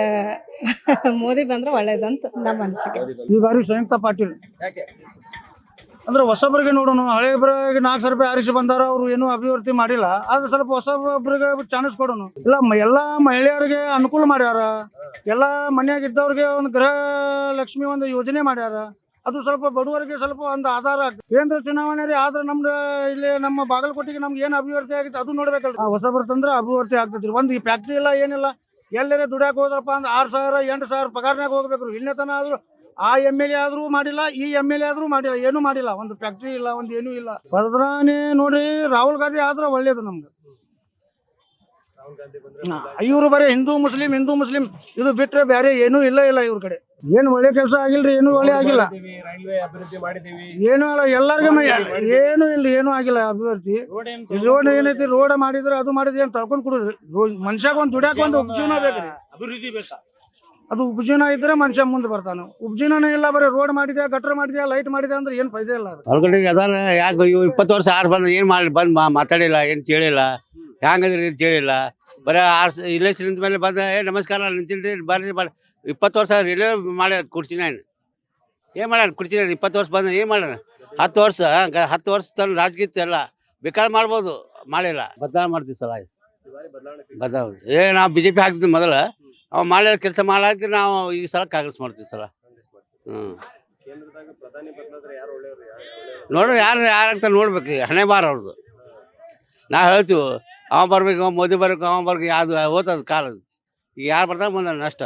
ಮೋದಿ ಬಂದ್ರೆ ಒಳ್ಳೇದಂತ ನಮ್ಮ ಅನಿಸಿಕೆ.
ಈ ಬಾರಿ ಸಂಯುಕ್ತ ಪಾಟೀಲ್.
ಯಾಕೆ?
ಅಂದ್ರೆ ಹೊಸಬ್ರಿಗೆ ನೋಡೋಣ. ಹಳೆಬ್ರಿಗೆ ನಾಲ್ಕು ಸಾವಿರ ರೂಪಾಯಿ ಆರಿಸಿ ಬಂದಾರ, ಅವ್ರು ಏನು ಅಭಿವೃದ್ಧಿ ಮಾಡಿಲ್ಲ. ಆದ್ರೆ ಸ್ವಲ್ಪ ಹೊಸಬ್ರಿಗೆ ಚಾನ್ಸ್ ಕೊಡೋಣ. ಇಲ್ಲ ಎಲ್ಲಾ ಮಹಿಳೆಯರಿಗೆ ಅನುಕೂಲ ಮಾಡ್ಯಾರ. ಎಲ್ಲಾ ಮನೆಯಾಗ ಇದ್ದವ್ರಿಗೆ ಒಂದು ಗೃಹ ಲಕ್ಷ್ಮಿ ಒಂದು ಯೋಜನೆ ಮಾಡ್ಯಾರ. ಅದು ಸ್ವಲ್ಪ ಬಡವರಿಗೆ ಸ್ವಲ್ಪ ಒಂದು ಆಧಾರ ಆಗ್ತದೆ. ಕೇಂದ್ರ ಚುನಾವಣೆ ರೀ, ಆದ್ರೆ ನಮ್ದು ಇಲ್ಲಿ ನಮ್ಮ ಬಾಗಲಕೋಟೆಗೆ ನಮ್ಗೆ ಏನು ಅಭಿವೃದ್ಧಿ ಆಗುತ್ತೆ ಅದು ನೋಡ್ಬೇಕಲ್ಲ ಹೊಸಬ್ರು ತಂದ್ರೆ ಅಭಿವೃದ್ಧಿ ಆಗ್ತದ್ರಿ ಒಂದು ಈ ಫ್ಯಾಕ್ಟ್ರಿ ಇಲ್ಲ ಏನಿಲ್ಲ. ಎಲ್ಲರೇ ದುಡಿಯಾಕ ಹೋದ್ರಪ್ಪ ಅಂದ್ರೆ ಆರು ಸಾವಿರ, ಎಂಟು ಸಾವಿರ ಪಗಾರ್ನಾಗ ಹೋಗ್ಬೇಕು ಇಲ್ಲೇ ತನ ಆದ್ರೂ ಆ ಎಂ ಎಲ್ ಎ ಆದ್ರೂ ಮಾಡಿಲ್ಲ ಈ ಎಂ ಎಲ್ ಎ ಆದ್ರೂ ಮಾಡಿಲ್ಲ ಏನು ಮಾಡಿಲ್ಲ. ಒಂದು ಫ್ಯಾಕ್ಟ್ರಿ ಇಲ್ಲ ಒಂದು ಏನೂ ಇಲ್ಲ. ಬದಲಾವಣೆ ನೋಡ್ರಿ ರಾಹುಲ್ ಗಾಂಧಿ ಆದ್ರೆ ಒಳ್ಳೇದು ನಮ್ಗೆ. ಇವರು ಬರೀ ಹಿಂದೂ ಮುಸ್ಲಿಂ ಹಿಂದೂ ಮುಸ್ಲಿಂ ಇದು ಬಿಟ್ರೆ ಬೇರೆ ಏನೂ ಇಲ್ಲ ಇಲ್ಲ ಇವ್ರ ಕಡೆ. ಏನು ಒಳ್ಳೆ ಕೆಲಸ ಆಗಿಲ್ರಿ ಏನು ಒಳ್ಳೆ ಆಗಿಲ್ಲ.
ರೈಲ್ವೆ ಅಭಿವೃದ್ಧಿ ಮಾಡಿದೀವಿ
ಏನೂ ಅಲ್ಲ ಎಲ್ಲರಿಗೂ ಏನೂ ಇಲ್ಲ ಏನು ಆಗಿಲ್ಲ ಅಭಿವೃದ್ಧಿ. ರೋಡ್ ಏನೈತಿ ರೋಡ್ ಮಾಡಿದ್ರೆ ಅದು ಮಾಡಿದ್ರೆ ಏನು ತಳ್ಕೊಂಡ್ ಕುಡಿದ್ರಿ ಮನುಷ್ಯಾಗ ಒಂದು ದುಡಿಯಾಕ ಒಂದು ಉಪಜೀವನ ಬೇಕ್ರಿ
ಅಭಿವೃದ್ಧಿ ಬೇಕಾ?
ಅದು ಉಪಜೀವನ ಇದ್ರೆ ಮನುಷ್ಯ ಮುಂದೆ ಬರ್ತಾನೆ. ಉಪಜೀವನ ಇಲ್ಲ, ಬರೀ ರೋಡ್ ಮಾಡಿದೆ ಗಟ್ರ ಮಾಡಿದೆ ಲೈಟ್ ಮಾಡಿದೆ ಅಂದ್ರೆ ಏನು ಫೈದೆ ಇಲ್ಲ ಅದು
ಅದಾರ ಯಾಕೆ ಇಪ್ಪತ್ತು ವರ್ಷ ಆರು ಬಂದು, ಏನು ಮಾಡಿ ಬಂದು ಮಾ ಮಾತಾಡಿಲ್ಲ, ಏನು ಕೇಳಿಲ್ಲ. ಹ್ಯಾಂಗಂದ್ರೆ ಏನು ಕೇಳಿಲ್ಲ. ಬರೀ ಆರು ಇಲೆಕ್ಷನ್ ನಿಂತ ಮೇಲೆ ಬಂದ, ಏ, ನಮಸ್ಕಾರ, ನಿಂತಿನ್ರಿ, ಬರ್ರಿ ಬರ್ ಇಪ್ಪತ್ತು ವರ್ಷ ರಿಲೇ ಮಾಡ್ಯಾರ, ಕುಡ್ಸಿನ ಏನು? ಮಾಡ್ಯಾರ, ಕುಡ್ಸಿನ ಇಪ್ಪತ್ತು ವರ್ಷ ಬಂದ, ಏನು ಮಾಡ್ಯಾರ? ಹತ್ತು ವರ್ಷ ಹತ್ತು ವರ್ಷ ತನ್ನ ರಾಜಕೀಯ ಎಲ್ಲ ಬೇಕಾದ್ರೆ ಮಾಡ್ಬೋದು, ಮಾಡಿಲ್ಲ. ಬದಲಾವಣೆ ಮಾಡ್ತೀವಿ ಸಲ ಬದಲಾವಣೆ. ಏ, ನಾವು ಬಿ ಜೆ ಪಿ ಹಾಕ್ತಿದ್ವಿ ಮೊದಲು. ಅವ ಮಾಡ್ಯಾರ ಕೆಲಸ ಮಾಡಕ್ಕೆ ನಾವು ಈ ಸಲ ಕಾಂಗ್ರೆಸ್ ಮಾಡ್ತೀವಿ ಸಲ ನೋಡ್ರಿ ಯಾರು ಯಾರಂತ ನೋಡ್ಬೇಕು ಹಣೆ ಬಾರ ಅವ್ರದ್ದು ನಾ ಹೇಳ್ತೀವಿ, ಅವ ಬರ್ಬೇಕು, ಅವ ಮೋದಿ ಬರ್ಬೇಕು, ಅವ ಬರ್ಬೇಕು, ಯಾವುದು ಓದ್ತದ ಕಾಲ. ಈಗ ಯಾರು ಬರ್ತಾರೆ ಮುಂದೆ ನಷ್ಟ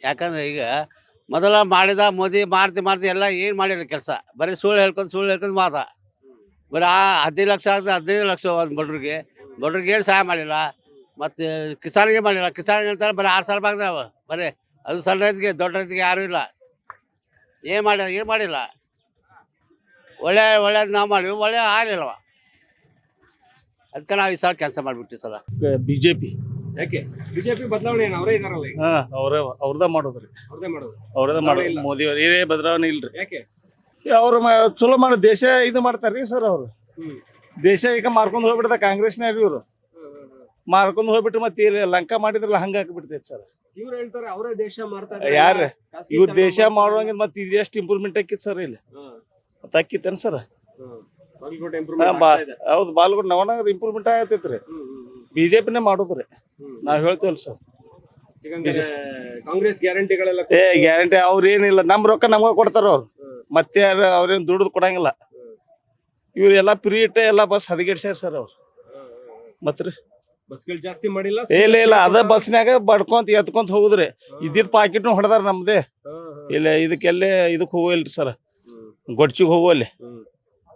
ಯಾಕಂದ್ರೆ ಈಗ ಮೊದಲ ಮಾಡಿದ ಮೋದಿ ಮಾಡ್ತಿ ಮಾಡ್ತಿ ಎಲ್ಲ ಏನು ಮಾಡಿಲ್ಲ ಕೆಲಸ. ಬರೀ ಸುಳ್ಳು ಹೇಳ್ಕೊಂಡು ಸುಳ್ಳು ಹೇಳ್ಕೊಂಡು ಮಾತಾ. ಬರೀ ಆ ಹದಿನೈದು ಲಕ್ಷ ಆಗ್ತದೆ ಹದಿನೈದು ಲಕ್ಷ ಒಂದು ಬಡ್ರಿಗೆ. ಬಡ್ರಿಗೆ ಏನು ಸಹಾಯ ಮಾಡಿಲ್ಲ. ಮತ್ತು ಕಿಸಾನ್ಗೆ ಮಾಡಿಲ್ಲ ಕಿಸಾನಿಗೆ ಅಂತಾರೆ ಬರೀ ಆರು ಸಾವಿರ ಬಾಗ್ದಾವ. ಬರೀ ಅದು ಸಣ್ಣ ರೈತಿಗೆ ದೊಡ್ಡ ರೈತಿಗೆ ಯಾರೂ ಇಲ್ಲ. ಏನು ಮಾಡಿಲ್ಲ ಏನು ಮಾಡಿಲ್ಲ? ಒಳ್ಳೆ ಒಳ್ಳೇದು ನಾವು ಮಾಡಿವಿ ಒಳ್ಳೆ ಆಗಲಿಲ್ಲವ ಅದಕ್ಕೆ ನಾವು ಈ ಸಲ ಕೆಲಸ ಮಾಡಿಬಿಟ್ಟಿ ಸಲ.
ಪಿ
ಯಾಕೆ? ಬಿಜೆಪಿ ಬದಲಾವಣೆ ಏನು? ಅವರೇ ಇದಾರಲ್ಲ ಈಗ?
ಹಾ ಅವ್ರ ಅವ್ರದ ಮಾಡೋದ್ರಿ
ಅವ್ರದೇ ಮಾಡೋದು.
ಅವ್ರದ
ಇಲ್ಲ.
ಮೋದಿ ಅವ್ರ ಏನೇ ಬದಲಾವಣೆ ಇಲ್ರಿ.
ಯಾಕೆ?
ಅವ್ರ ಚಲೋ ಮಾಡಿ ದೇಶ ಇದು ಮಾಡ್ತಾರ್ರಿ ಸರ್ ಅವ್ರು.
ಹ್ಮ್.
ದೇಶ ಈಗ ಮಾರ್ಕೊಂಡು ಹೋಗ್ಬಿಡ್ತ ಕಾಂಗ್ರೆಸ್ನಾಗ ಇವ್ರು. ಮಾರ್ಕೊಂಡು ಹೋಗ್ಬಿಟ್ಟು ಮತ್ತೆ ಲಂಕಾ ಮಾಡಿದ್ರಲ್ಲ ಹಂಗ ಹಾಕ್ಬಿಡ್ತೈತೆ ಸರ್.
ಇವ್ರು ಹೇಳ್ತಾರೆ ಅವರೇ ದೇಶ ಮಾಡ್ತಾರೆ
ಯಾರ್? ಇವ್ರು ದೇಶ. ಮಾಡುವಂಗ ಮತ್ತೆ ಇದು ಎಷ್ಟು ಇಂಪ್ರೂವ್ಮೆಂಟ್ ಆಕಿತ್ ಸರ್ ಇಲ್ಲಿ. ಮತ್ತೆ ಹಾಕಿತ್ತೇನ್ ಸರ್? ಹೌದು ಬಾಲ್ಗುಡ್ ನವನಾಗ ಇಂಪ್ರೂವ್ಮೆಂಟ್ ಆಗತೈತ್ರಿ
ಹ್ಮ್,
ಬಿಜೆಪಿನೇ ಮಾಡೋದ್ರಿ. ನಾವ್ ಹೇಳ್ತೇವಲ್ಲ ಸರ್.
ಕಾಂಗ್ರೆಸ್ ಗ್ಯಾರಂಟಿಗಳೆಲ್ಲ
ಏ ಗ್ಯಾರಂಟಿ ಅವ್ರ ಏನಿಲ್ಲ. ನಮ್ ರೊಕ್ಕ ನಮ್ಗ ಕೊಡ್ತಾರ ಅವ್ರು. ಮತ್ತೆ ಯಾರು ಅವ್ರೇನ್ ದುಡ್ದು ಕೊಡಂಗಿಲ್ಲ. ಇವ್ರೆಲ್ಲ ಪ್ರೀ ಇಟ್ಟೆ ಎಲ್ಲ ಬಸ್ ಹದಗೆಡ್ಸ್ಯಾರ ಸರ್ ಅವ್ರು. ಮತ್ರಿ
ಜಾಸ್ತಿ ಮಾಡಿಲ್ಲ
ಇಲ್ಲ ಇಲ್ಲ ಅದ ಬಸ್ನ್ಯಾಗ ಬಡ್ಕೊಂತ ಎತ್ಕೊಂತ ಹೋಗುದ್ರಿ. ಇದ್ದಿದ್ ಪಾಕಿಟ್ನು ಹೊಡೆದಾರ ನಮ್ದೇ. ಇಲ್ಲ ಇದಕ್ಕೆಲ್ಲೇ ಇದಕ್ ಹೋಗಿಲ್ರಿ ಸರ್. ಗೊಡ್ಚಿಗೆ ಹೋಗುವಲ್ಲಿ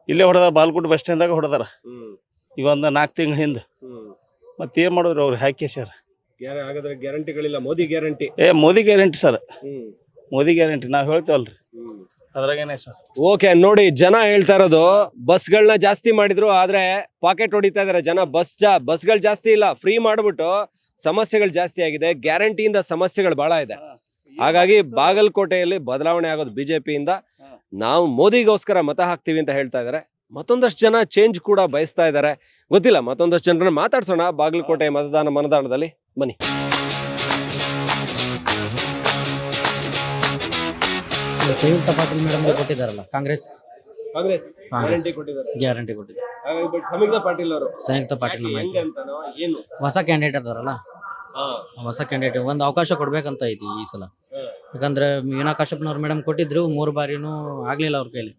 ಇಲ್ಲೇ ಹೊಡೆದಾರ ಬಾಲ್ಕೋಟ್ ಬಸ್ ಸ್ಟ್ಯಾಂಡ್ದಾಗ ಹೊಡೆದಾರ. ಈಗ ಒಂದು ನಾಲ್ಕು ತಿಂಗಳ ಹಿಂದೆ. ಮತ್ತೆ ಏನ್ ಮಾಡಿದ್ರು ಅವ್ರು ಹಾಕಿ ಸರ್?
ಗ್ಯಾರಂಟಿಗಳಿಲ್ಲ ಮೋದಿ ಗ್ಯಾರಂಟಿ.
ಏ Modi guarantee sir. Modi guarantee ನಾವು ಹೇಳ್ತೇವಲ್ರಿ. ಅದ್ರಾಗೇನೆ ಸರ್
ಓಕೆ ನೋಡಿ ಜನ ಹೇಳ್ತಾ ಇರೋದು ಬಸ್ಗಳನ್ನ ಜಾಸ್ತಿ ಮಾಡಿದ್ರು ಆದ್ರೆ ಪಾಕೆಟ್ ಹೊಡಿತಾ ಇದಾರೆ ಜನ. ಬಸ್ ಜಾ ಬಸ್ಗಳು ಜಾಸ್ತಿ ಇಲ್ಲ ಫ್ರೀ ಮಾಡ್ಬಿಟ್ಟು ಸಮಸ್ಯೆಗಳು ಜಾಸ್ತಿ ಆಗಿದೆ. ಗ್ಯಾರಂಟಿಯಿಂದ ಸಮಸ್ಯೆಗಳು ಬಹಳ ಇದೆ. ಹಾಗಾಗಿ ಬಾಗಲಕೋಟೆಯಲ್ಲಿ ಬದಲಾವಣೆ ಆಗೋದು ಬಿಜೆಪಿಯಿಂದ. ನಾವು ಮೋದಿಗೋಸ್ಕರ ಮತ ಹಾಕ್ತೀವಿ ಅಂತ ಹೇಳ್ತಾ ಇದಾರೆ. ಮತ್ತೊಂದಷ್ಟು ಜನ ಚೇಂಜ್ ಕೂಡ ಬಯಸ್ತಾ ಇದ್ದಾರೆ ಗೊತ್ತಿಲ್ಲ ಮತ್ತೊಂದಷ್ಟು ಜನರನ್ನ ಮಾತಾಡ್ಸೋಣ. ಬಾಗಲಕೋಟೆ ಮತದಾನ ಮನದಾನದಲ್ಲಿ. ಬನ್ನಿ.
ಸಂಯುಕ್ತ ಪಾಟೀಲ್ ಮೇಡಮ್ ಕೊಟ್ಟಿದ್ದಾರಲ್ಲ ಕಾಂಗ್ರೆಸ್?
ಕಾಂಗ್ರೆಸ್.
ಕಾಂಗ್ರೆಸ್.
ಗ್ಯಾರಂಟಿ ಕೊಟ್ಟಿದ್ದಾರೆ.
ಗ್ಯಾರಂಟಿ ಕೊಟ್ಟಿದ್ದಾರೆ.
ಹಾಗಾಗಿ ಬಟ್ ಸಂಯುಕ್ತ ಪಾಟೀಲ್ ಅವರು.
ಸಂಯುಕ್ತ ಪಾಟೀಲ್ ನಮ್ಮ
ಹೆಂಗೆ ಅಂತಾನೋ ಏನು?
ಹೊಸ ಕ್ಯಾಂಡಿಡೇಟ್ ಅದಾರಲ್ಲ?
ಹಾ.
ಹೊಸ ಕ್ಯಾಂಡಿಡೇಟ್ ಒಂದು ಅವಕಾಶ ಕೊಡ್ಬೇಕಂತ ಐತಿ ಈ ಸಲ.
ಹಾ.
ಯಾಕಂದ್ರೆ ಮೀನಾ ಕಾಶ್ಯಪ್ನವ್ರ ಮೇಡಮ್ ಕೊಟ್ಟಿದ್ರು ಮೂರು ಬಾರಿನೂ ಆಗ್ಲಿಲ್ಲ ಅವ್ರ ಕೈಲಿ.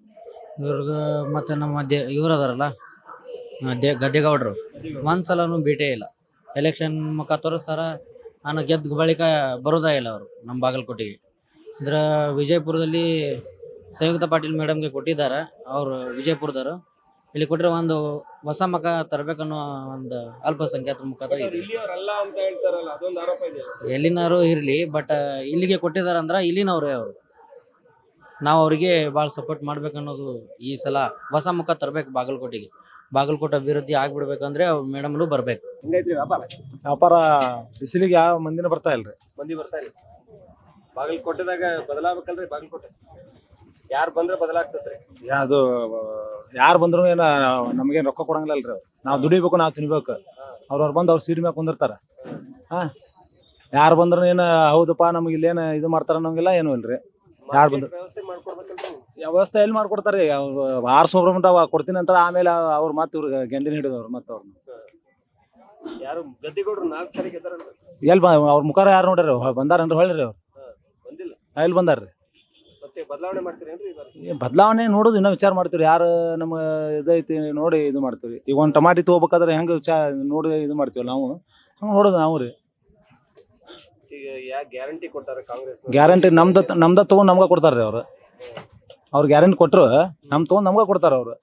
ಇವ್ರಿಗೆ ಮತ್ತೆ ನಮ್ಮ ದೇ ಇವ್ರು ಅದಾರಲ್ಲ ಆ, ದೇ ಗದ್ದೆಗೌಡರು. ಒಂದ್ ಸಲನು ಭೇಟೇ ಇಲ್ಲ. ಎಲೆಕ್ಷನ್ ಮುಖ ತೋರಿಸ್ತಾರ ನಾನು ಗೆದ್ದ ಬಳಿಕ ಬರೋದೇ ಇಲ್ಲ ಅವರು ನಮ್ಮ ಬಾಗಲಕೋಟೆಗೆ. ಅಂದ್ರೆ ವಿಜಯಪುರದಲ್ಲಿ ಸಂಯುಕ್ತ ಪಾಟೀಲ್ ಮೇಡಮ್ಗೆ ಕೊಟ್ಟಿದ್ದಾರೆ ಅವರು ವಿಜಯಪುರದವರು. ಇಲ್ಲಿ ಕೊಟ್ಟರೆ ಒಂದು ಹೊಸ ಮಕ ತರಬೇಕನ್ನೋ ಒಂದು ಅಲ್ಪಸಂಖ್ಯಾತರ ಮುಖಾಂತರ ಇದೆ.
ಇಲ್ಲಿಯವರಲ್ಲ ಅಂತ ಹೇಳ್ತಾರಲ್ಲ ಅದೊಂದು ಆರೋಪ ಇದೆ.
ಎಲ್ಲಿನಾರು ಇರಲಿ ಬಟ್ ಇಲ್ಲಿಗೆ ಕೊಟ್ಟಿದ್ದಾರೆ ಅಂದ್ರೆ ಇಲ್ಲಿನವ್ರೇ ಅವರು. ನಾವು ಅವರಿಗೆ ಭಾಳ ಸಪೋರ್ಟ್ ಮಾಡ್ಬೇಕನ್ನೋದು ಈ ಸಲ ಹೊಸ ಮುಖ ತರಬೇಕು ಬಾಗಲಕೋಟೆಗೆ. ಬಾಗಲಕೋಟೆ ಅಭಿವೃದ್ಧಿ ಆಗ್ಬಿಡ್ಬೇಕಂದ್ರೆ ಮೇಡಮ್ನು ಬರ್ಬೇಕು.
ವ್ಯಾಪಾರ
ಬಿಸಿಲಿಗೆ ಯಾವ ಮಂದಿನ ಬರ್ತಾ ಇಲ್ರಿ.
ಮಂದಿ ಬರ್ತಾ ಇಲ್ಲ. ಬಾಗಲಕೋಟೆದಾಗ ಬದಲಾಗಬೇಕಲ್ರಿ ಬಾಗಲಕೋಟೆ ಯಾರು ಬಂದ್ರೆ ಬದಲಾಗ್ತದ್ರಿ
ಅದು ಯಾರು ಬಂದ್ರು ಏನ ನಮಗೇನ್ ರೊಕ್ಕ ಕೊಡಂಗಿಲ್ಲ ಅಲ್ರಿ ನಾವು ದುಡಿಬೇಕು ನಾವು ತಿನ್ಬೇಕು. ಅವ್ರವ್ರು ಬಂದು ಅವ್ರ ಸೀಟ್ ಮ್ಯಾಗ ಕುಂದಿರ್ತಾರ. ಹಾ? ಯಾರು ಬಂದ್ರು ಏನ ಹೌದಪ್ಪ ನಮಗೆ ಇಲ್ಲೇನು ಇದು ಮಾಡ್ತಾರ ಅನ್ನೋಂಗಿಲ್ಲ ಏನು ಇಲ್ರಿ. ಯಾರು ಬಂದ್ರು
ವ್ಯವಸ್ಥೆ ಮಾಡ್ಕೊಡ್ಬೇಕಲ್ರಿ
ವ್ಯವಸ್ಥೆ ಎಲ್ಲಿ ಮಾಡ್ಕೊಡ್ತಾರೆ? ಆರ್ ಮಟ್ಟ ಕೊಡ್ತೀನಿ ಅಂತ ಆಮೇಲೆ ಅವ್ರು ಮತ್ತೆ ಇವ್ರಿಗೆ ಗೆಂಡಿನ ಹಿಡಿದವ್ರು ಮತ್ತೆ ಅವ್ರನ್ನ
ಯಾರು ಗದ್ದಿಗೌಡ್ರು ನಾಲ್ಕು ಸರಿ ಗೆದ್ದಾರಲ್ರಿ
ಎಲ್ಲಿ ಬ ಅವ್ರ ಮುಖಾರ ಯಾರು ನೋಡ್ರಿ ಬಂದಾರನ್ರಿ ಹೊಳ್ರಿ ಅವ್ರು.
ಬಂದಿಲ್ಲ
ಬಂದಾರ
ರೀ ಬದಲಾವಣೆ
ಬದಲಾವಣೆ ನೋಡೋದು ಇನ್ನೂ ವಿಚಾರ ಮಾಡ್ತೀವಿ ಯಾರು ನಮ್ಮ ಇದೈತಿ ನೋಡಿ ಇದು ಮಾಡ್ತೀವಿ ಈಗ ಒಂದು ಟಮಾಟಿ ತೊಗೋಬೇಕಾದ್ರೆ ಹೆಂಗೆ ವಿಚಾರ ನೋಡಿ ಇದು ಮಾಡ್ತೀವಿ ನಾವು? ಹಂಗೆ ನೋಡೋದು ನಾವು ರೀ
ಗ್ಯಾರಂಟಿ ಕೊಟ್ಟಾರೆ ಕಾಂಗ್ರೆಸ್
ಗ್ಯಾರಂಟಿ ನಮ್ದು ನಮ್ದ ತೊಗೊಂಡು ನಮ್ಗೆ ಕೊಡ್ತಾರೆ ರೀ ಅವರು ಅವ್ರು ಗ್ಯಾರಂಟಿ ಕೊಟ್ಟರು ನಮ್ ತೊಗೊಂಡು ನಮ್ಗೆ ಕೊಡ್ತಾರೆ ಅವರು.